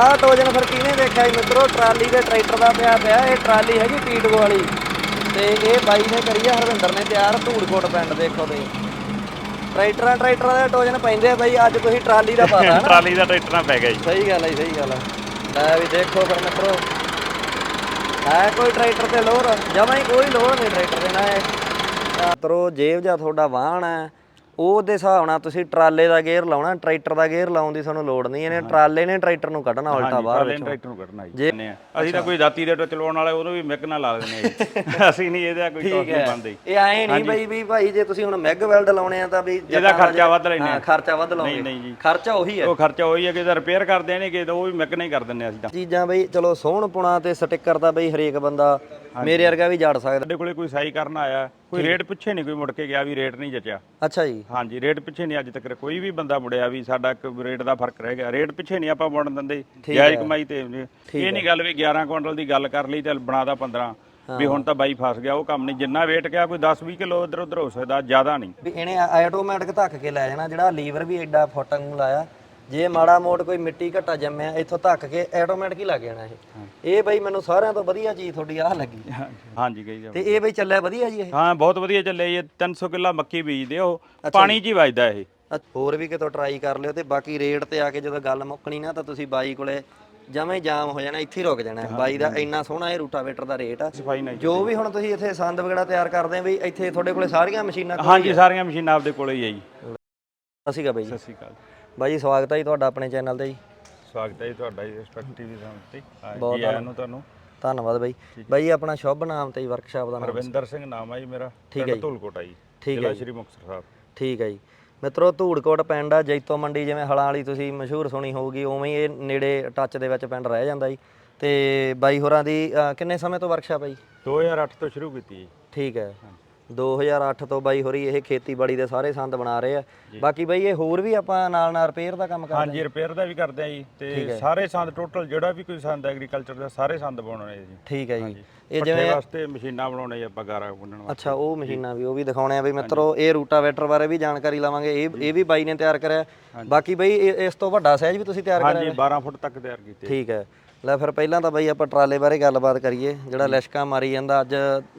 ਆਹ ਟੋਜਨ ਫਿਰ ਕਿਹਨੇ ਦੇਖਿਆ ਜੀ ਮਿੱਤਰੋ? ਟਰਾਲੀ ਦੇ ਟਰੈਕਟਰ ਦਾ ਪਿਆ ਪਿਆ ਇਹ ਟਰਾਲੀ ਹੈਗੀ ਪੀਟਗੋ ਵਾਲੀ। ਤੇ ਇਹ ਬਾਈ ਨੇ ਕਰੀ ਆ ਹਰਵਿੰਦਰ ਨੇ ਤਿਆਰ ਧੂੜਕੋਟ ਪਿੰਡ ਦੇਖੋ ਤੇ ਟਰੈਕਟਰਾਂ ਟਰੈਕਟਰਾਂ ਦੇ ਟੋਜਨ ਪੈਂਦੇ ਆ ਬਾਈ ਅੱਜ ਤੁਸੀਂ ਟਰਾਲੀ ਦਾ ਪਤਾ ਹੈ ਨਾ ਟਰਾਲੀ ਦਾ ਟਰੈਕਟਰ ਨਾਲ ਪੈ ਗਿਆ ਜੀ। ਸਹੀ ਗੱਲ ਹੈ ਸਹੀ ਗੱਲ ਹੈ ਲੈ ਵੀ ਦੇਖੋ ਫਿਰ ਮਿੱਤਰੋ। ਹੈ ਕੋਈ ਟਰੈਕਟਰ ਤੇ ਲੋੜ ਜਮਾਂ ਹੀ ਕੋਈ ਲੋੜ ਨਹੀਂ ਟਰੈਕਟਰ ਦੇ ਨਾਲ। ਮਿੱਤਰੋ ਜੇਬ ਜਾਂ ਤੁਹਾਡਾ ਵਾਹਣ ਹੈ ਉਹਦੇ ਹਿਸਾਬ ਨਾਲ ਤੁਸੀਂ ਟਰਾਲੇ ਦਾ ਗੇਅਰ ਲਾਉਣਾ ਟਰੈਕਟਰ ਦਾ ਗੇਅਰ ਲਾਉਣ ਦੀ ਤੁਹਾਨੂੰ ਲੋੜ ਨਹੀਂ ਇਹਨੇ ਟਰਾਲੇ ਨੇ ਟਰੈਕਟਰ ਨੂੰ ਕੱਢਣਾ ਉਲਟਾ ਬਾਹਰ ਟਰਾਲੀ ਵਿੱਚੋਂ। ਟਰੈਕਟਰ ਨੂੰ ਕੱਢਣਾ ਜੀ। ਅਸੀਂ ਤਾਂ ਕੋਈ ਦਾਤੀ ਦੇ ਚਲਾਉਣ ਵਾਲੇ ਉਹਨੂੰ ਵੀ ਮਿਕ ਨਾਲ ਲਾ ਦਿੰਦੇ ਆ ਅਸੀਂ ਨਹੀਂ ਇਹਦਾ ਕੋਈ ਟੌਸ ਨਹੀਂ ਬੰਦੇ ਇਹ ਐਂ ਨਹੀਂ ਬਈ ਵੀ ਭਾਈ ਜੇ ਤੁਸੀਂ ਹੁਣ ਮੈਗ ਵੈਲਡ ਲਾਉਣੇ ਆ ਤਾਂ ਵੀ ਇਹਦਾ ਦਾ ਖਰਚਾ ਵੱਧ ਲੈਣੇ ਆ ਖਰਚਾ ਵੱਧ ਲਾਉਂਦੇ ਨਹੀਂ, ਨਹੀਂ ਜੀ। ਖਰਚਾ ਉਹੀ ਹੈ। ਉਹ ਖਰਚਾ ਉਹੀ ਹੈ ਕਿ ਇਹਦਾ ਰਿਪੇਅਰ ਕਰਦੇ ਨੇ ਕਿ ਉਹ ਵੀ ਮਿਕ ਨਹੀਂ ਕਰ ਦਿੰਦੇ ਅਸੀਂ ਤਾਂ। ਚੀਜ਼ਾਂ ਬਈ ਚਲੋ ਸੋਹਣ ਪੁਣਾ ਤੇ ਸਟicker ਤਾਂ ਬਈ ਹਰੇਕ ਬੰਦਾ ਮੇਰੇ ਵਰਗਾ ਵੀ ਜੜ ਸਕਦਾ। ਸਾਡੇ ਕੋਲੇ ਕੋਈ ਸਾਈ ਕਰਨ ਆਇਆ ਕੋਈ ਰੇਟ ਪਿੱਛੇ ਨਹੀਂ ਕੋਈ ਮੁੜ ਕੇ ਗਿਆ ਵੀ ਰੇਟ ਨਹੀਂ ਜਚਿਆ। ਅੱਛਾ ਜੀ। ਹਾਂਜੀ ਰੇਟ ਪਿੱਛੇ ਨਹੀਂ ਅੱਜ ਤੱਕ ਕੋਈ ਵੀ ਬੰਦਾ ਮੁੜਿਆ ਵੀ ਸਾਡਾ ਇੱਕ ਰੇਟ ਦਾ ਫ਼ਰਕ ਰਹਿ ਗਿਆ। ਰੇਟ ਪਿੱਛੇ ਨਹੀਂ ਆਪਾਂ ਮੁੜਨ ਦਿੰਦੇ। ਜਾਇਜ਼ ਕਮਾਈ ਤੇ ਇਹ ਨਹੀਂ ਗੱਲ ਵੀ 11 ਕੁਇੰਟਲ ਦੀ ਗੱਲ ਕਰ ਲਈ ਤੇ ਬਣਾਦਾ 15 ਵੀ ਹੁਣ ਤਾਂ ਬਾਈ ਫਸ ਗਿਆ ਉਹ ਕੰਮ ਨਹੀਂ। ਜਿੰਨਾ ਵੇਟ ਗਿਆ ਕੋਈ 10 20 ਕਿਲੋ ਇਧਰ ਉਧਰ ਹੋ ਸਕਦਾ ਜ਼ਿਆਦਾ ਨਹੀਂ। ਵੀ ਇਹਨੇ ਆਟੋਮੈਟਿਕ ਧੱਕ ਕੇ ਲੈ ਜਾਣਾ ਜਿਹੜਾ ਲੀਵਰ ਵੀ ਐਡਾ ਫੁੱਟ ਨੂੰ ਲਾਇਆ। ਜੇ ਮਾੜਾ ਮੋੜ ਕੋਈ ਮਿੱਟੀ ਘਟਾ ਜੰਮਿਆ ਇੱਥੋਂ ਧੱਕ ਕੇ ਆਟੋਮੈਟਿਕ ਹੀ ਲੱਗ ਜਾਣਾ ਇਹ। ਇਹ ਬਈ ਮੈਨੂੰ ਸਾਰਿਆਂ ਤੋਂ ਵਧੀਆ ਚੀਜ਼ ਤੁਹਾਡੀ ਆਹ ਲੱਗੀ। ਹਾਂਜੀ। ਕਹੀ ਜਾਓ। ਤੇ ਇਹ ਬਈ ਚੱਲਿਆ ਵਧੀਆ ਜੀ ਇਹ? ਹਾਂ ਬਹੁਤ ਵਧੀਆ ਚੱਲੇ ਇਹ 300 ਕਿੱਲਾ ਮੱਕੀ ਬੀਜਦੇ ਉਹ। ਪਾਣੀ 'ਚ ਹੀ ਵੱਜਦਾ ਇਹ। ਹੋਰ ਵੀ ਕਿਤੋਂ ਟਰਾਈ ਕਰ ਲਿਓ ਤੇ ਬਾਕੀ ਰੇਟ ਤੇ ਆ ਕੇ ਜਦੋਂ ਗੱਲ ਮੁੱਕਣੀ ਨਾ ਤਾਂ ਤੁਸੀਂ ਬਾਈ ਕੋਲੇ ਜਮਾਂ ਜਾਮ ਹੋ ਜਾਣਾ ਇੱਥੇ ਰੁਕ ਜਾਣਾ। ਬਾਈ ਦਾ ਇੰਨਾ ਸੋਹਣਾ ਇਹ ਰੂਟਾਵੇਟਰ ਦਾ ਰੇਟ ਆ। ਜੋ ਵੀ ਹੁਣ ਤੁਸੀਂ ਇੱਥੇ ਸੰਦ ਵਗੈਰਾ ਤਿਆਰ ਕਰਦੇ ਆ ਬਈ ਇੱਥੇ ਤੁਹਾਡੇ ਕੋਲੇ ਸਾਰੀਆਂ ਮਸ਼ੀਨਾਂ ਹਾਂਜੀ ਸਾਰੀਆਂ ਮਸ਼ੀਨਾਂ ਆਪਦੇ ਕੋਲੇ ਹੀ ਆ ਜੀ। ਅਸੀਂ ਬਾਈ ਜੀ। ਸਤਿ ਸ਼੍ਰੀ ਅਕਾਲ। ਬਾਈ ਜੀ ਸਵਾਗਤ ਹੈ ਜੀ ਤੁਹਾਡਾ ਆਪਣੇ ਚੈਨਲ ਤੇ ਜੀ। ਸਵਾਗਤ ਹੈ ਜੀ ਤੁਹਾਡਾ ਜੀ ਰਿਸਪੈਕਟ ਟੀਵੀ ਤੇ। ਬਹੁਤ ਜੀ ਆਇਆਂ ਨੂੰ ਤੁਹਾਨੂੰ। ਧੰਨਵਾਦ ਬਾਈ। ਬਾਈ ਆਪਣਾ ਸ਼ੁਭ ਨਾਮ ਤੇ ਵਰਕਸ਼ਾਪ ਦਾ ਨਾਮ। ਰਵਿੰਦਰ ਸਿੰਘ ਨਾਮ ਹੈ ਜੀ ਮੇਰਾ। ਠੀਕ ਹੈ ਪਿੰਡ ਜੀ। ਧੂਲਕੋਟਾ ਜੀ। ਠੀਕ ਹੈ। ਸ਼੍ਰੀ ਮੁਕਤਸਰ ਸਾਹਿਬ। ਠੀਕ ਹੈ ਜੀ। ਮਿੱਤਰੋ ਧੂੜਕੋਟ ਪਿੰਡ ਆ ਜੈਤੋ ਮੰਡੀ ਜਿਵੇਂ ਹਲਾਂ ਵਾਲੀ ਤੁਸੀਂ ਮਸ਼ਹੂਰ ਸੁਣੀ ਹੋਊਗੀ ਉਵੇਂ ਹੀ ਇਹ ਨੇੜੇ ਟੱਚ ਦੇ ਵਿੱਚ ਪਿੰਡ ਰਹਿ ਜਾਂਦਾ ਜੀ। ਤੇ ਬਾਈ ਹੋਰਾਂ ਦੀ ਕਿੰਨੇ ਸਮੇਂ ਤੋਂ ਵਰਕਸ਼ਾਪ ਹੈ ਜੀ? 2008 ਤੋਂ ਸ਼ੁਰੂ ਕੀਤੀ ਜੀ। ਠੀਕ ਹੈ। 2008 ਤੋਂ ਬਾਈ ਹੋਰੀ ਇਹ ਖੇਤੀਬਾੜੀ ਦੇ ਸਾਰੇ ਸੰਦ ਬਣਾ ਰਹੇ ਆ। ਬਾਕੀ ਬਾਈ ਇਹ ਹੋਰ ਵੀ ਆਪਾਂ ਨਾਲ ਨਾਲ ਰਿਪੇਅਰ ਦਾ ਕੰਮ ਕਰਦੇ ਹਾਂਜੀ ਰਿਪੇਅਰ ਦਾ ਵੀ ਕਰਦੇ ਆ ਜੀ। ਤੇ ਸਾਰੇ ਸੰਦ ਟੋਟਲ ਜਿਹੜਾ ਵੀ ਕੋਈ ਸੰਦ ਐਗਰੀਕਲਚਰ ਦਾ ਸਾਰੇ ਸੰਦ ਬਣਾਉਣੇ ਜੀ। ਠੀਕ ਹੈ ਜੀ। ਇਹ ਜਿਵੇਂ ਵਾਸਤੇ ਮਸ਼ੀਨਾਂ ਬਣਾਉਣੇ ਜੀ ਆਪਾਂ ਗਾਰਾ ਗੁੰਨਣ ਵਾਸਤੇ। ਅੱਛਾ ਉਹ ਮਸ਼ੀਨਾਂ ਵੀ ਉਹ ਵੀ ਦਿਖਾਉਣੇ ਆ ਬਈ ਮਿੱਤਰੋ ਇਹ ਰੂਟਾਵੇਟਰ ਬਾਰੇ ਵੀ ਜਾਣਕਾਰੀ ਲਵਾਂਗੇ। ਇਹ ਇਹ ਵੀ ਬਾਈ ਨੇ ਤਿਆਰ ਕਰਿਆ। ਬਾਕੀ ਬਈ ਇਸ ਤੋਂ ਵੱਡਾ ਸਾਈਜ਼ ਵੀ ਤੁਸੀਂ ਤਿਆਰ ਕਰਿਆ ਹਾਂਜੀ 12 ਫੁੱਟ ਤੱਕ ਤਿਆਰ ਕੀਤੇ ਠੀਕ ਹੈ। ਲੈ ਫਿਰ ਪਹਿਲਾਂ ਤਾਂ ਬਈ ਆਪਾਂ ਟਰਾਲੇ ਬਾਰੇ ਗੱਲਬਾਤ ਕਰੀਏ ਜਿਹੜਾ ਲਿਸ਼ਕਾ ਮਾਰੀ ਜਾਂਦਾ ਅੱਜ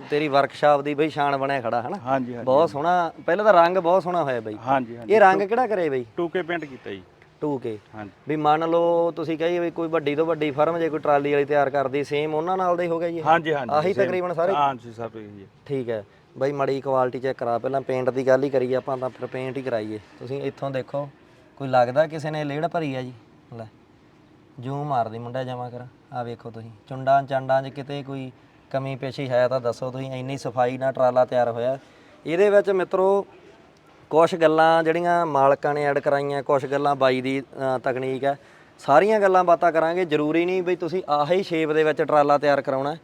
ਤੇਰੀ ਵਰਕਸ਼ਾਪ ਦੀ ਬਈ ਸ਼ਾਨ ਬਣਿਆ ਖੜਾ ਹਨਾ? ਹਾਂਜੀ ਹਾਂਜੀ। ਬਹੁਤ ਸੋਹਣਾ ਪਹਿਲਾਂ ਤਾਂ ਰੰਗ ਬਹੁਤ ਸੋਹਣਾ ਹੋਇਆ ਬਈ। ਹਾਂਜੀ ਹਾਂਜੀ। ਇਹ ਰੰਗ ਕਿਹੜਾ ਕਰੇ ਬਈ? 2K ਪੇਂਟ ਕੀਤਾ ਜੀ। 2K ਹਾਂਜੀ। ਵੀ ਮੰਨ ਲਓ ਤੁਸੀਂ ਕਹੀਏ ਵੀ ਕੋਈ ਵੱਡੀ ਤੋਂ ਵੱਡੀ ਫਰਮ ਜੇ ਕੋਈ ਟਰਾਲੀ ਵਾਲੀ ਤਿਆਰ ਕਰਦੀ ਸੇਮ ਉਹਨਾਂ ਨਾਲ ਦਾ ਹੀ ਹੋ ਗਿਆ ਜੀ? ਹਾਂਜੀ ਹਾਂਜੀ ਆਹੀ same। ਤਕਰੀਬਨ ਸਾਰੇ? ਹਾਂਜੀ ਸਭ ਇਹੀ ਹੈ। ਠੀਕ ਹੈ। ਬਈ ਮੜੀ ਕੁਆਲਿਟੀ ਚੈੱਕ ਕਰਾ ਪਹਿਲਾਂ ਪੇਂਟ ਦੀ ਗੱਲ ਹੀ ਕਰੀਏ ਆਪਾਂ ਤਾਂ ਫਿਰ ਪੇਂਟ ਹੀ ਕਰਾਈਏ। ਤੁਸੀਂ ਇੱਥੋਂ ਦੇਖੋ ਕੋਈ ਲੱਗਦਾ ਕਿਸੇ ਨੇ ਲੇੜ ਭਰੀ ਆ ਜੀ? ਲੈ। ਜੂਮ ਮਾਰਦੀ ਮੁੰਡਾ ਜਮਾ ਕਰ। ਆ ਵੇਖੋ ਤੁਸੀਂ। ਚੁੰਡਾਂ ਚਾਂਡਾਂ 'ਚ ਕਿਤੇ ਕੋਈ ਕਮੀ ਪੇਸ਼ੀ ਹੈ ਤਾਂ ਦੱਸੋ ਤੁਸੀਂ ਇੰਨੀ ਸਫ਼ਾਈ ਨਾਲ ਟਰਾਲਾ ਤਿਆਰ ਹੋਇਆ। ਇਹਦੇ ਵਿੱਚ ਮਿੱਤਰੋ ਕੁਝ ਗੱਲਾਂ ਜਿਹੜੀਆਂ ਮਾਲਕਾਂ ਨੇ ਐਡ ਕਰਾਈਆਂ ਕੁਝ ਗੱਲਾਂ ਬਾਈ ਦੀ ਤਕਨੀਕ ਹੈ। ਸਾਰੀਆਂ ਗੱਲਾਂ ਬਾਤਾਂ ਕਰਾਂਗੇ। ਜ਼ਰੂਰੀ ਨਹੀਂ ਬਈ ਤੁਸੀਂ ਆਹੀ ਸ਼ੇਪ ਦੇ ਵਿੱਚ ਟਰਾਲਾ ਤਿਆਰ ਕਰਾਉਣਾ।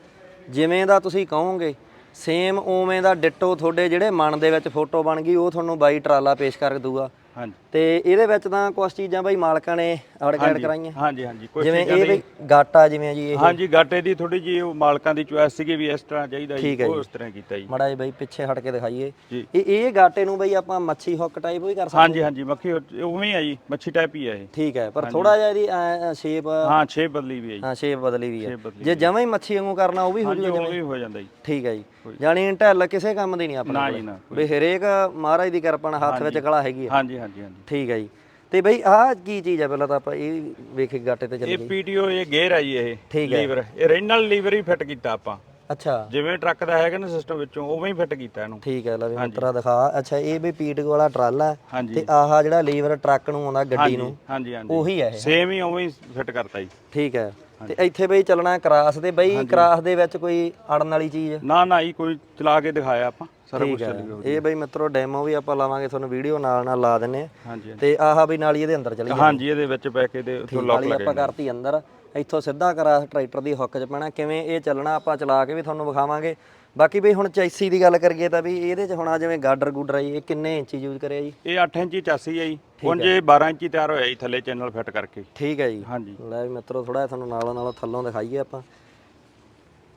ਜਿਵੇਂ ਦਾ ਤੁਸੀਂ ਕਹੋਗੇ ਸੇਮ ਉਵੇਂ ਦਾ ਡਿਟੋ ਤੁਹਾਡੇ ਜਿਹੜੇ ਮਨ ਦੇ ਵਿੱਚ ਫੋਟੋ ਬਣ ਗਈ ਉਹ ਤੁਹਾਨੂੰ ਬਾਈ ਟਰਾਲਾ ਪੇਸ਼ ਕਰ ਦੂਗਾ। ਹਾਂਜੀ। ਤੇ ਇਹਦੇ ਵਿੱਚ ਤਾਂ ਕੁਝ ਚੀਜ਼ਾਂ ਬਾਈ ਮਾਲਕਾਂ ਨੇ ਐਡ ਐਡ ਕਰਾਈਆਂ? ਹਾਂਜੀ ਹਾਂਜੀ ਕੋਈ ਜਿਵੇਂ ਇਹ ਬਈ ਗਾਟਾ ਜਿਵੇਂ ਜੀ ਇਹ? ਹਾਂਜੀ ਗਾਟੇ ਦੀ ਥੋੜੀ ਜੀ ਉਹ ਮਾਲਕਾਂ ਦੀ ਚੁਆਇਸ ਸੀਗੀ ਵੀ ਇਸ ਤਰ੍ਹਾਂ ਚਾਹੀਦਾ ਠੀਕ ਜੀ ਹੈ ਉਹ ਜੀ। ਉਸ ਤਰ੍ਹਾਂ ਕੀਤਾ ਜੀ। ਮੜਾ ਜੀ ਬਈ ਪਿੱਛੇ ਹਟ ਕੇ ਦਿਖਾਈਏ। ਜੀ। ਇਹ ਇਹ ਗਾਟੇ ਨੂੰ ਬਈ ਆਪਾਂ ਮੱਛੀ ਹੁੱਕ ਟਾਈਪ ਵੀ ਕਰ ਸਕਦੇ ਹਾਂਜੀ ਹਾਂਜੀ ਮੱਖੀ ਉਹ- ਉਵੇਂ ਹੀ ਆ ਜੀ ਮੱਛੀ ਟਾਈਪ ਹੀ ਆ ਇਹ। ਠੀਕ ਹੈ ਪਰ ਥੋੜਾ ਜਿਹਾ ਇਹਦੀ ਸ਼ੇਪ ਹਾਂ 6 ਬਦਲੀ ਵੀ ਆ ਜੀ। ਹਾਂ ਸ਼ੇਪ ਬਦਲੀ ਵੀ ਹੈ shape ਬਦਲੀ ਜੇ ਜਮਾਂ ਹੀ ਮੱਛੀ ਵਾਂਗੂ ਕਰਨਾ ਉਹ ਵੀ ਹੋ ਹਾਂਜੀ ਜੂਗਾ ਉਹ ਵੀ ਹੋ ਜਾਂਦਾ ਜੀ। ਠੀਕ ਹੈ ਜੀ। ਜਾਣੀ ਢੱਲ ਕਿਸੇ ਕੰਮ ਦੀ ਨਹੀਂ ਆਪਣੇ ਨਾ ਕੋਲ। ਨਾ ਵੀ ਹਰੇਕ ਮਹਾਰਾਜ ਦੀ ਕਿਰਪਾ ਨਾਲ ਹੱਥ ਵਿੱਚ ਕਲਾ ਹੈਗੀ ਹੈ ਹਾਂਜੀ ਹਾਂਜੀ ਹਾਂਜੀ। ਠੀਕ ਹੈ ਜੀ। ਤੇ ਬਈ ਆਹ ਕੀ ਚੀਜ਼ ਹੈ ਪਹਿਲਾਂ ਤਾਂ ਆਪਾਂ ਇਹ ਵੇਖੇ ਗਾਟੇ ਤੇ ਚੱਲ ਇਹ ਪੀਟੀਓ ਇਹ ਗੇਅਰ ਆ ਜੀ ਇਹ ਠੀਕ ਹੈ। ਲੀਵਰ। ਇਹ ਰੀਨਲ ਲੀਵਰ ਹੀ ਫਿੱਟ ਕੀਤਾ ਆਪਾਂ। ਅੱਛਾ। ਜਿਵੇਂ ਟਰੱਕ ਦਾ ਹੈਗਾ ਨਾ ਸਿਸਟਮ ਵਿੱਚੋਂ ਉਵੇਂ ਹੀ ਫਿੱਟ ਕੀਤਾ ਇਹਨੂੰ। ਠੀਕ ਹੈ ਲੈ ਵੀ ਮਿੱਤਰਾ ਦਿਖਾ। ਅੱਛਾ ਇਹ ਵੀ ਪੀਟ ਵਾਲਾ ਟਰਾਲਾ ਹੈ ਹਾਂਜੀ। ਤੇ ਆਹ ਜਿਹੜਾ ਲੀਵਰ ਟਰੱਕ ਨੂੰ ਆਉਂਦਾ ਗੱਡੀ ਨੂੰ ਹਾਂਜੀ ਹਾਂਜੀ। ਉਹੀ ਹੈ ਇਹ। ਸੇਮ ਹੀ ਉਵੇਂ ਹੀ ਫਿੱਟ ਕਰਤਾ ਜੀ। ਠੀਕ ਹੈ। ਤੇ ਇੱਥੇ ਬਈ ਚੱਲਣਾ ਕਰਾਸ ਦੇ ਬਈ ਕਰਾਸ ਦੇ ਵਿੱਚ ਕੋਈ ਅੜਨ ਵਾਲੀ ਚੀਜ਼? ਨਾ ਨਾ ਹੀ ਕੋਈ ਚਲਾ ਕੇ ਦਿਖਾਇਆ ਆਪਾਂ। ਸਾਰਾ ਕੁਝ ਚੱਲ ਗਿਆ ਇਹ ਬਈ ਮਿੱਤਰੋ ਡੈਮੋ ਵੀ ਆਪਾਂ ਲਾਵਾਂਗੇ ਤੁਹਾਨੂੰ ਵੀਡੀਓ ਨਾਲ ਨਾਲ ਲਾ ਦਿੰਨੇ ਆ। ਹਾਂਜੀ। ਤੇ ਆਹ ਵੀ ਨਾਲ ਇਹਦੇ ਅੰਦਰ ਚਲੀ ਹਾਂਜੀ ਇਹਦੇ ਵਿੱਚ ਪੈ ਕੇ ਦੇ ਉੱਥੋਂ ਲੋਕ ਵਾਲੀ ਆਪਾਂ ਕਰਤੀ ਅੰਦਰ। ਇੱਥੋਂ ਸਿੱਧਾ ਕਰਾ ਟਰੈਕਟਰ ਦੀ ਹੁੱਕ 'ਚ ਪੈਣਾ। ਕਿਵੇਂ ਇਹ ਚੱਲਣਾ ਆਪਾਂ ਚਲਾ ਕੇ ਵੀ ਤੁਹਾਨੂੰ ਵਿਖਾਵਾਂਗੇ। ਬਾਕੀ ਵੀ ਹੁਣ ਚੈਸੀ ਦੀ ਗੱਲ ਕਰੀਏ ਤਾਂ ਵੀ ਇਹਦੇ 'ਚ ਹੁਣ ਆ ਜਿਵੇਂ ਗਾਡਰ ਗੁੱਡਰ ਆਈ ਇਹ ਕਿੰਨੇ ਇੰਚ ਯੂਜ਼ ਕਰਿਆ ਜੀ? ਇਹ 8 ਇੰਚੀ ਚਾਸੀ ਹੈ ਜੀ। ਹੁਣ ਜੇ 12 ਇੰਚੀ ਤਿਆਰ ਹੋਇਆ ਜੀ ਥੱਲੇ ਚੈਨਲ ਫਿੱਟ ਕਰਕੇ। ਠੀਕ ਹੈ ਜੀ। ਹਾਂਜੀ। ਲੈ ਵੀ ਮਿੱਤਰੋ ਥੋੜਾ ਤੁਹਾਨੂੰ ਨਾਲੋਂ ਨਾਲੋਂ ਥੱਲੋਂ ਦਿਖਾਈਏ ਆਪਾਂ।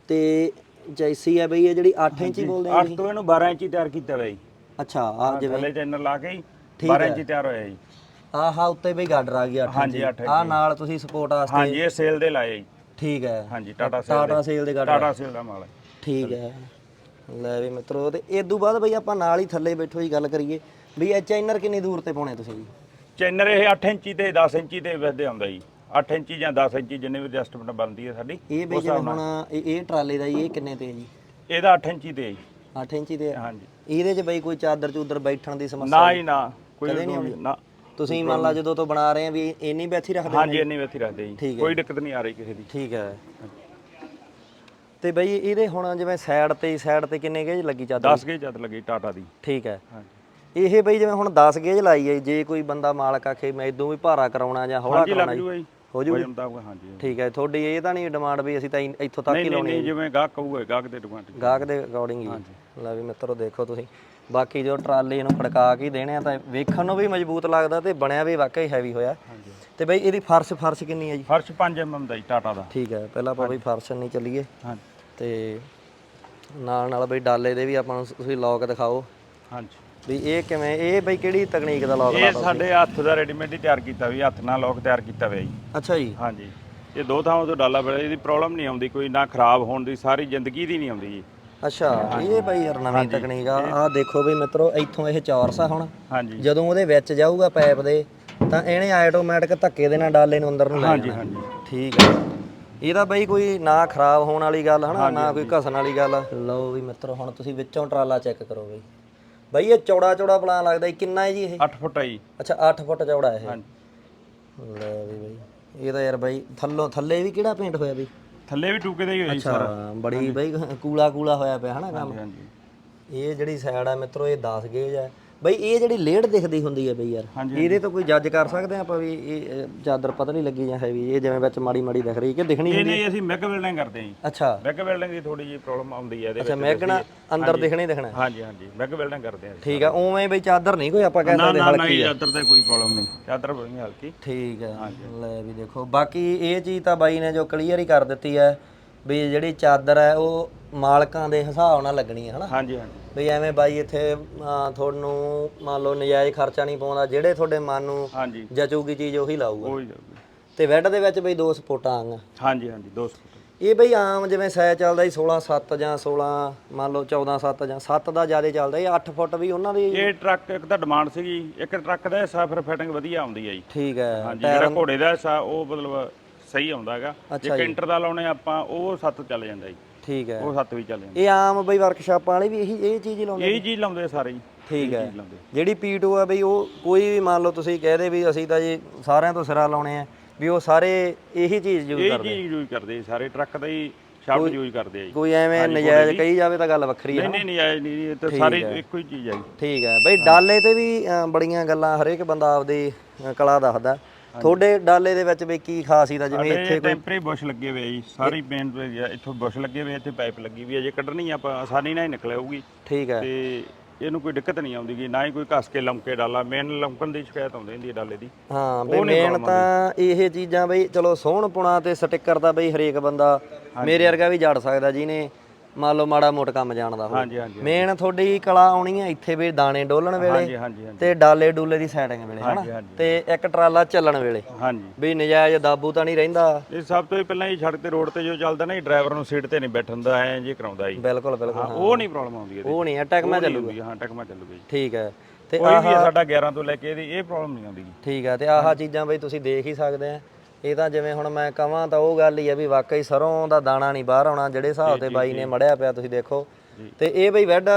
ਤੇ ਜੈਸੀ ਹੈ ਬਈ ਇਹ ਜਿਹੜੀ 8 ਇੰਚੀ ਬੋਲਦੇ ਆ 8 ਤੋਂ ਇਹਨੂੰ 12 ਇੰਚੀ ਤਿਆਰ ਕੀਤਾ ਜੀ। ਅੱਛਾ ਆ ਜਿਵੇਂ ਥੱਲੇ ਚੈਨਲ ਲਾ ਕੇ ਹੀ 12 ਇੰਚੀ ਤਿਆਰ ਹੋਇਆ ਜੀ। ਆਹਾ ਉੱਤੇ ਬਈ ਗਾਡਰ ਆ ਗਿਆ ਹਾਂਜੀ, ਅੱਠ ਆ ਨਾਲ ਤੁਸੀਂ ਸਪੋਰਟ ਵਾਸਤੇ ਹਾਂਜੀ ਇਹ ਸੇਲ ਦੇ ਲਾਏ ਜੀ। ਠੀਕ ਹੈ। ਹਾਂਜੀ ਟਾਟਾ ਸੇਲ ਟਾਟਾ ਸੇਲ ਦੇ ਗਾਡਰ। ਟਾਟਾ ਸੇਲ ਦਾ ਮਾਲ ਹੈ। ਠੀਕ ਹੈ। ਲੈ ਵੀ ਮਿੱਤਰੋ ਤੇ ਇਦੋਂ ਬਾਅਦ ਬਈ ਆਪਾਂ ਨਾਲ ਹੀ ਥੱਲੇ ਬੈਠੋ ਜੀ ਗੱਲ ਕਰੀਏ। ਵੀ ਇਹ ਚਾਈਨਰ ਕਿੰਨੀ ਦੂਰ ਤੇ ਪਾਉਣੇ ਤੁਸੀਂ? ਜੀ ਚੈਨਰ ਇਹ 8 ਇੰਚੀ ਤੇ 10 ਇੰਚੀ ਤੇ ਵਸਦੇ ਆਉਂਦਾ ਜੀ। 8 ਇੰਚੀ ਜਾਂ 10 ਇੰਚੀ ਜਿੰਨੇ ਵੀ ਐਡਜਸਟਮੈਂਟ ਬਣਦੀ ਹੈ ਸਾਡੀ ਇਹ ਬਈ ਜਿਵੇਂ ਹੁਣ ਇਹ ਇਹ ਟਰਾਲੇ ਦਾ ਜੀ ਇਹ ਕਿੰਨੇ ਤੇ ਹੈ ਜੀ? ਇਹਦਾ 8 ਇੰਚੀ ਤੇ ਹੈ ਜੀ। 8 ਇੰਚੀ ਤੇ ਹੈ। ਹਾਂਜੀ। ਇਹਦੇ 'ਚ ਬਈ ਕੋਈ ਚਾਦਰ ਚੂਦਰ ਬੈਠਣ ਦੀ ਸਮੱਸਿਆ ਨਾ ਹੀ ਨਾ। ਕੋਈ ਨਾ। ਤੁਸੀਂ ਮੰਨ ਲਾ ਜਦੋਂ ਤੋਂ ਬਣਾ ਰਹੇ ਆ ਵੀ ਇੰਨੀ ਬੈਥੀ ਰੱਖਦੇ ਹਾਂਜੀ ਇੰਨੀ ਵੇਥੀ ਰੱਖਦੇ ਜੀ। ਹੈ। ਕੋਈ ਦਿੱਕਤ ਨਹੀਂ ਆ ਰਹੀ ਕਿਸੇ ਦੀ। ਠੀਕ ਹੈ। ਤੇ ਬਈ ਇਹਦੇ ਹੁਣ ਜਿਵੇਂ ਸਾਈਡ ਤੇ ਸਾਈਡ ਤੇ ਕਿੰਨੇ ਗੇਜ ਲੱਗੀ ਚਾਦਰ? 10 ਗੇ ਜਦ ਲੱਗੀ ਟਾਟਾ ਦੀ। ਠੀਕ ਹੈ। ਹਾਂਜੀ। ਇਹ ਬਈ ਜਿਵੇਂ ਹੁਣ 10 ਗੇਜ ਲਾਈ ਹੈ ਜੇ ਕੋਈ ਬੰਦਾ ਮਾਲਕ ਆਖੇ ਮੈਂ ਇਦੋਂ ਵੀ ਭਾਰਾ ਕਰਾਉਣਾ ਜਾਂ ਹੌਲਾ ਕਰਾਉਣਾ ਜੀ, ਹੋ ਜੂ ਹਾਂਜੀ ਠੀਕ ਹੈ ਤੁਹਾਡੀ ਇਹ ਤਾਂ ਨਹੀਂ ਡਿਮਾਂਡ ਵੀ ਅਸੀਂ ਤਾਂ ਇੱਥੋਂ ਤੱਕ ਹੀ ਲਾਉਣੀ ਨਹੀਂ ਜਿਵੇਂ ਗਾਹਕ ਕਹੂਗਾ ਗਾਹਕ ਦੇ ਡਿਮਾਂਡ ਗਾਹਕ ਦੇ ਅਕੋਰਡਿੰਗ ਹੀ ਲੈ ਵੀ ਮਿੱਤਰੋ ਦੇਖੋ ਤੁਸੀਂ। ਬਾਕੀ ਜੋ ਟਰਾਲੇ ਇਹਨੂੰ ਖੜਕਾ ਕੇ ਦੇਣੇ ਆ ਤਾਂ ਵੇਖਣ ਨੂੰ ਵੀ ਮਜ਼ਬੂਤ ਲੱਗਦਾ ਤੇ ਬਣਿਆ ਵੀ ਵਾਕਈ ਹੈਵੀ ਹੋਇਆ। ਹਾਂਜੀ। ਤੇ ਬਈ ਇਹਦੀ ਫਰਸ਼ ਫਰਸ਼ ਕਿੰਨੀ ਹੈ ਜੀ? ਫਰਸ਼ 5 mm ਦਾ ਜੀ ਟਾਟਾ ਦਾ। ਠੀਕ ਹੈ ਪਹਿਲਾਂ ਆਪਾਂ ਬਈ ਫਰਸ਼ ਨਹੀਂ ਚੱਲੀਏ। ਹਾਂਜੀ। ਤੇ ਨਾਲ ਨਾਲ ਬਈ ਡਾਲੇ ਦੇ ਵੀ ਆਪਾਂ ਨੂੰ ਤੁਸੀਂ ਲੋਕ ਦਿਖਾਓ। ਹਾਂਜੀ। ਵੀ ਇਹ ਕਿਵੇਂ ਇਹ ਬਈ ਕਿਹੜੀ ਤਕਨੀਕ ਦਾ ਲੋਕ ਇਹ ਲਾਤਾ ਸਾਡੇ ਹੱਥ ਦਾ ਰੈਡੀਮੇਡ ਹੀ ਤਿਆਰ ਕੀਤਾ ਵੀ ਹੱਥ ਨਾਲ ਲੋਕ ਤਿਆਰ ਕੀਤਾ ਹੋਇਆ ਜੀ। ਅੱਛਾ ਜੀ। ਹਾਂਜੀ। ਇਹ ਦੋ ਥਾਵਾਂ ਤੋਂ ਡਾਲਾ ਪਿਆ ਇਹਦੀ ਪ੍ਰੋਬਲਮ ਨਹੀਂ ਆਉਂਦੀ ਕੋਈ ਨਾ ਖਰਾਬ ਹੋਣ ਦੀ ਸਾਰੀ ਜ਼ਿੰਦਗੀ ਦੀ ਨਹੀਂ ਆਉਂਦੀ ਜੀ। ਅੱਛਾ ਇਹ ਬਈ ਯਾਰ ਨਵੀਂ ਤਕਨੀਕ ਆ। ਆ ਦੇਖੋ ਬਈ ਮਿੱਤਰੋ ਇੱਥੋਂ ਇਹ ਚੌਰਸ ਆ ਹੁਣ। ਹਾਂਜੀ। ਜਦੋਂ ਉਹਦੇ ਵਿੱਚ ਜਾਊਗਾ ਪਾਈਪ ਦੇ ਤਾਂ ਇਹਨੇ ਆਟੋਮੈਟਿਕ ਧੱਕੇ ਦੇ ਨਾਲ ਡਾਲੇ ਨੂੰ ਅੰਦਰ ਨੂੰ ਲੈ ਹਾਂਜੀ ਜਾਣਾ। ਹਾਂਜੀ। ਠੀਕ ਹੈ ਇਹਦਾ ਬਈ ਕੋਈ ਨਾ ਖਰਾਬ ਹੋਣ ਵਾਲੀ ਗੱਲ ਹਨਾ ਨਾ ਕੋਈ ਘਸਣ ਵਾਲੀ ਗੱਲ। ਲਓ ਵੀ ਮਿੱਤਰੋ ਹੁਣ ਤੁਸੀਂ ਵਿੱਚੋਂ ਟਰਾਲਾ ਚੈੱਕ ਕਰੋ ਬਈ। ਬਈ ਇਹ ਚੌੜਾ ਚੌੜਾ ਬਣਾ ਲੱਗਦਾ ਇਹ ਕਿੰਨਾ ਹੈ ਜੀ ਇਹ? 8 ਫੁੱਟ ਆ ਜੀ। ਅੱਛਾ 8 ਫੁੱਟ ਚੌੜਾ ਹੈ ਇਹ। ਹਾਂਜੀ। ਲੈ ਵੀ ਬਈ ਇਹ ਤਾਂ ਯਾਰ ਬਈ ਥੱਲੋਂ ਥੱਲੇ ਵੀ ਕਿਹੜਾ ਪੇਂਟ ਹੋਇਆ ਬਈ? ਥੱਲੇ ਵੀ ਟੂਕੇ ਦਾ ਹੀ ਹੋਇਆ ਜੀ ਸਾਰਾ। ਅੱਛਾ ਬੜੀ ਬਈ ਕੂਲਾ ਕੂਲਾ ਹੋਇਆ ਪਿਆ ਹਨਾ ਕੰਮ। ਹਾਂਜੀ ਇਹ ਜਿਹੜੀ ਸਾਈਡ ਆ ਮਿੱਤਰੋ ਇਹ 10 ਗੇਜ ਆ। ਬਈ ਇਹ ਜਿਹੜੀ ਲੇਡ ਦਿਖਦੀ ਹੁੰਦੀ ਹੈ ਬਈ ਯਾਰ ਇਹਦੇ ਤੋਂ ਕੋਈ ਜੱਜ ਕਰ ਸਕਦੇ ਆ ਆਪਾਂ ਵੀ ਇਹ ਚਾਦਰ ਪਤਲੀ ਲੱਗੀ ਜਾਂ ਹੈਵੀ ਇਹ ਜਿਵੇਂ ਵਿੱਚ ਮਾੜੀ ਮਾੜੀ ਦਿਖ ਰਹੀ ਕਿ ਦਿਖਣੀ ਇਹ ਨਹੀਂ ਅਸੀਂ ਮੈਗ ਵੈਲਡਿੰਗ ਕਰਦੇ ਜੀ। ਅੱਛਾ। ਮੈਗ ਵੈਲਡਿੰਗ ਦੀ ਥੋੜੀ ਜਿਹੀ ਪ੍ਰੋਬਲਮ ਆਉਂਦੀ ਹੈ ਇਹਦੇ ਅੱਛਾ ਮੈਗਣਾ ਅੰਦਰ ਦਿਖਣੀ ਦਿਖਣਾ ਹਾਂਜੀ ਹਾਂਜੀ ਮੈਗ ਵੈਲਡਿੰਗ ਕਰਦੇ ਹਾਂ ਠੀਕ ਆ ਉਵੇਂ ਬਈ ਚਾਦਰ ਨਹੀਂ ਕੋਈ ਆਪਾਂ ਕਹਿ ਨਾ ਸਕਦੇ ਨਾ ਹਲਕੀ ਨਹੀਂ ਚਾਦਰ ਤੇ ਕੋਈ ਪ੍ਰੋਬਲਮ ਨਹੀਂ ਚਾਦਰ ਬਣੀ ਹਲਕੀ। ਠੀਕ ਹੈ ਲੈ ਵੀ ਦੇਖੋ ਬਾਕੀ ਇਹ ਚੀਜ਼ ਤਾਂ ਬਾਈ ਨੇ ਜੋ ਕਲੀਅਰ ਹੀ ਕਰ ਦਿੱਤੀ ਹੈ ਵੀ ਜਿਹੜੀ ਚਾਦਰ ਹੈ ਉਹ ਮਾਲਕਾਂ ਦੇ ਹਿਸਾਬ ਨਾਲ ਲੱਗਣੀ ਹੈ ਹਨਾ? ਹਾਂਜੀ ਹਾਂਜੀ। ਵੀ ਐਵੇਂ ਬਾਈ ਇੱਥੇ ਅਹ, ਤੁਹਾਨੂੰ ਮੰਨ ਲਓ ਨਜਾਇਜ਼ ਖਰਚਾ ਨਹੀਂ ਪਾਉਂਦਾ ਜਿਹੜੇ ਤੁਹਾਡੇ ਮਨ ਨੂੰ ਹਾਂਜੀ। ਜਚੂਗੀ ਚੀਜ਼ ਉਹੀ ਲਾਊਗਾ। ਕੋਈ ਤੇ ਵੈਡ ਦੇ ਵਿੱਚ ਬਈ ਦੋ ਸਪੋਰਟਾਂ ਆਂਗਾ ਹਾਂਜੀ ਹਾਂਜੀ 200 ਫੁੱਟ ਇਹ ਬਈ ਆਮ ਜਿਵੇਂ ਸਾਇ ਚੱਲਦਾ ਸੀ 16 7 ਜਾਂ 16 ਮੰਨ ਲਓ 14 7 ਜਾਂ 7 ਦਾ ਜ਼ਿਆਦਾ ਚੱਲਦਾ ਇਹ 8 ਫੁੱਟ ਵੀ ਉਹਨਾਂ ਦੀ ਇਹ ਟਰੱਕ ਇੱਕ ਤਾਂ ਡਿਮਾਂਡ ਸੀਗੀ ਇੱਕ ਟਰੱਕ ਦਾ ਹਿੱਸਾ ਫਿਰ ਫਿਟਿੰਗ ਵਧੀਆ ਆਉਂਦੀ ਹੈ ਜੀ। ਠੀਕ ਹੈ ਹਾਂਜੀ ਜਿਹੜਾ ਘੋੜੇ ਦਾ ਹਿੱਸਾ ਉਹ ਮਤਲਬ ਸਹੀ ਆਉਂਦਾ ਹੈਗਾ। ਜੇ। ਕੈਂਟਰ ਦਾ ਲਾਉਣੇ ਆਪਾਂ ਉਹ 7 ਚੱਲ ਜਾਂਦਾ ਜੀ। ਠੀਕ ਹੈ। ਉਹ 7 ਵੀ ਚੱਲ ਜਾਂਦਾ। ਇਹ ਆਮ ਬਈ ਵਰਕਸ਼ਾਪਾਂ ਵਾਲੇ ਵੀ ਇਹੀ ਇਹ ਚੀਜ਼ ਹੀ ਲਾਉਂਦੇ ਇਹ ਚੀਜ਼ ਲਾਉਂਦੇ ਸਾਰੇ ਜੀ। ਠੀਕ ਹੈ। ਜਿਹੜੀ P2 ਆ ਬਈ ਉਹ ਕੋਈ ਵੀ ਮੰਨ ਲਓ ਤੁਸੀਂ ਕਹਦੇ ਵੀ ਅਸੀਂ ਤਾਂ ਜੀ ਸਾਰਿਆਂ ਤੋਂ ਸਿਰਾ ਲਾਉਣੇ ਆ ਵੀ ਉਹ ਸਾਰੇ ਇਹੀ ਚੀਜ਼ ਯੂਜ਼ ਇਹ ਕਰਦੇ ਚੀਜ਼ ਯੂਜ਼ ਕਰਦੇ ਸਾਰੇ ਟਰੱਕ ਦਾ ਹੀ ਸ਼ਬਦ ਯੂਜ਼ ਕਰਦੇ ਆ ਜੀ। ਕੋਈ ਐਵੇਂ ਨਜਾਇਜ਼ ਕਹੀ ਜਾਵੇ ਤਾਂ ਗੱਲ ਵੱਖਰੀ ਹੈ ਨਹੀਂ ਨਹੀਂ ਆਏ ਨਹੀਂ ਇਹ ਤਾਂ ਸਾਰੇ ਇੱਕੋ ਹੀ ਚੀਜ਼ ਜੀ। ਠੀਕ ਹੈ। ਬਈ ਡਾਲੇ ਤੇ ਵੀ ਬੜੀਆਂ ਗੱਲਾਂ ਹਰੇਕ ਬੰਦਾ ਆਪਦੀ ਕਲਾ ਦੱਸਦਾ। ਤੁਹਾਡੇ ਡਾਲੇ ਦੇ ਵਿੱਚ ਬਈ ਕੀ ਖਾਸੀਅਤ ਆ ਜਿਵੇਂ ਇੱਥੇ ਇਹ ਟੈਂਪਰੇ ਬੁਸ਼ ਲੱਗੇ ਹੋਏ ਆ ਜੀ ਸਾਰੀ ਪੇਂਟ ਇੱਥੋਂ ਬੁਸ਼ ਲੱਗੇ ਹੋਏ ਇੱਥੇ ਪਾਈਪ ਲੱਗੀ ਵੀ ਹੈ ਜੇ ਕੱਢਣੀ ਆ ਆਪਾਂ ਆਸਾਨੀ ਨਾਲ ਹੀ ਨਿਕਲ ਆਊਗੀ। ਠੀਕ ਹੈ। ਤੇ ਇਹਨੂੰ ਕੋਈ ਦਿੱਕਤ ਨਹੀਂ ਆਉਂਦੀ ਗੀ ਨਾ ਹੀ ਕੋਈ ਘਸ ਕੇ ਲੰਮਕੇ ਡਾਲਾ ਮੇਨ ਲੰਮਕਣ ਦੀ ਸ਼ਿਕਾਇਤ ਆਉਂਦੀ ਹੁੰਦੀ ਹੈ ਡਾਲੇ ਦੀ। ਹਾਂ ਬਈ ਮੇਨ ਤਾਂ ਇਹ ਚੀਜ਼ਾਂ ਬਈ ਚਲੋ ਸੋਹਣ ਪੁਣਾ ਤੇ ਸਟicker ਤਾਂ ਬਈ ਹਰੇਕ ਬੰਦਾ ਮੇਰੇ ਵਰਗਾ ਵੀ ਜੜ ਸਕਦਾ ਜਿਹਨੇ ਮੰਨ ਲਓ ਮਾੜਾ ਮੋਟਾ ਕੰਮ ਜਾਣਦਾ ਹੋਵੇ। ਹਾਂਜੀ ਹਾਂਜੀ ਮੇਨ ਤੁਹਾਡੀ ਕਲਾ ਆਉਣੀ ਹੈ ਇੱਥੇ ਵੀ ਦਾਣੇ ਡੋਲਣ ਵੇਲੇ ਹਾਂਜੀ ਹਾਂਜੀ ਹਾਂਜੀ। ਤੇ ਡਾਲੇ ਡੂਲੇ ਦੀ ਸੈਟਿੰਗ ਵੇਲੇ ਹਨਾ? ਹਾਂਜੀ। ਤੇ ਇੱਕ ਟਰਾਲਾ ਚੱਲਣ ਵੇਲੇ। ਹਾਂਜੀ। ਵੀ ਨਜਾਇਜ਼ ਦਾਬੂ ਤਾਂ ਨਹੀਂ ਰਹਿੰਦਾ। ਇਹ ਸਭ ਤੋਂ ਪਹਿਲਾਂ ਹੀ ਸੜਕ ਤੇ ਰੋਡ ਤੇ ਜੋ ਚੱਲਦਾ ਨਾ ਡਰਾਈਵਰ ਨੂੰ ਸੀਟ ਤੇ ਨਹੀਂ ਬੈਠਣ ਦਾ ਐਂ ਜੇ ਕਰਾਉਂਦਾ ਜੀ। ਬਿਲਕੁਲ ਬਿਲਕੁਲ ਉਹ ਨਹੀਂ ਪ੍ਰੋਬਲਮ ਆਉਂਦੀ ਇਹਦੇ। ਉਹ ਨਹੀਂ ਹੈ ਟੈਕਮਾ ਚੱਲੂ ਹੁੰਦੀ ਹਾਂ ਟਕਮਾ ਚੱਲੂਗਾ ਜੀ। ਠੀਕ ਹੈ। ਤੇ ਕੋਈ ਵੀ ਹੈ ਸਾਡਾ 11 ਤੋਂ ਲੈ ਕੇ ਇਹਦੀ ਇਹ ਪ੍ਰੋਬਲਮ ਨਹੀਂ ਆਉਂਦੀ ਜੀ। ਠੀਕ ਹੈ ਤੇ ਆਹ ਚੀਜ਼ਾਂ ਬਈ ਤੁਸੀਂ ਦੇਖ ਹੀ ਸਕਦੇ ਆ। ਇਹ ਤਾਂ ਜਿਵੇਂ ਹੁਣ ਮੈਂ ਕਹਾਂ ਤਾਂ ਉਹ ਗੱਲ ਹੀ ਆ ਵੀ ਵਾਕਈ ਸਰੋਂ ਦਾ ਦਾਣਾ ਨਹੀਂ ਬਾਹਰ ਆਉਣਾ ਜਿਹੜੇ ਹਿਸਾਬ ਤੇ ਬਾਈ ਨੇ ਮੜਿਆ ਪਿਆ ਤੁਸੀਂ ਦੇਖੋ। ਤੇ ਇਹ ਬਈ ਵੈਡ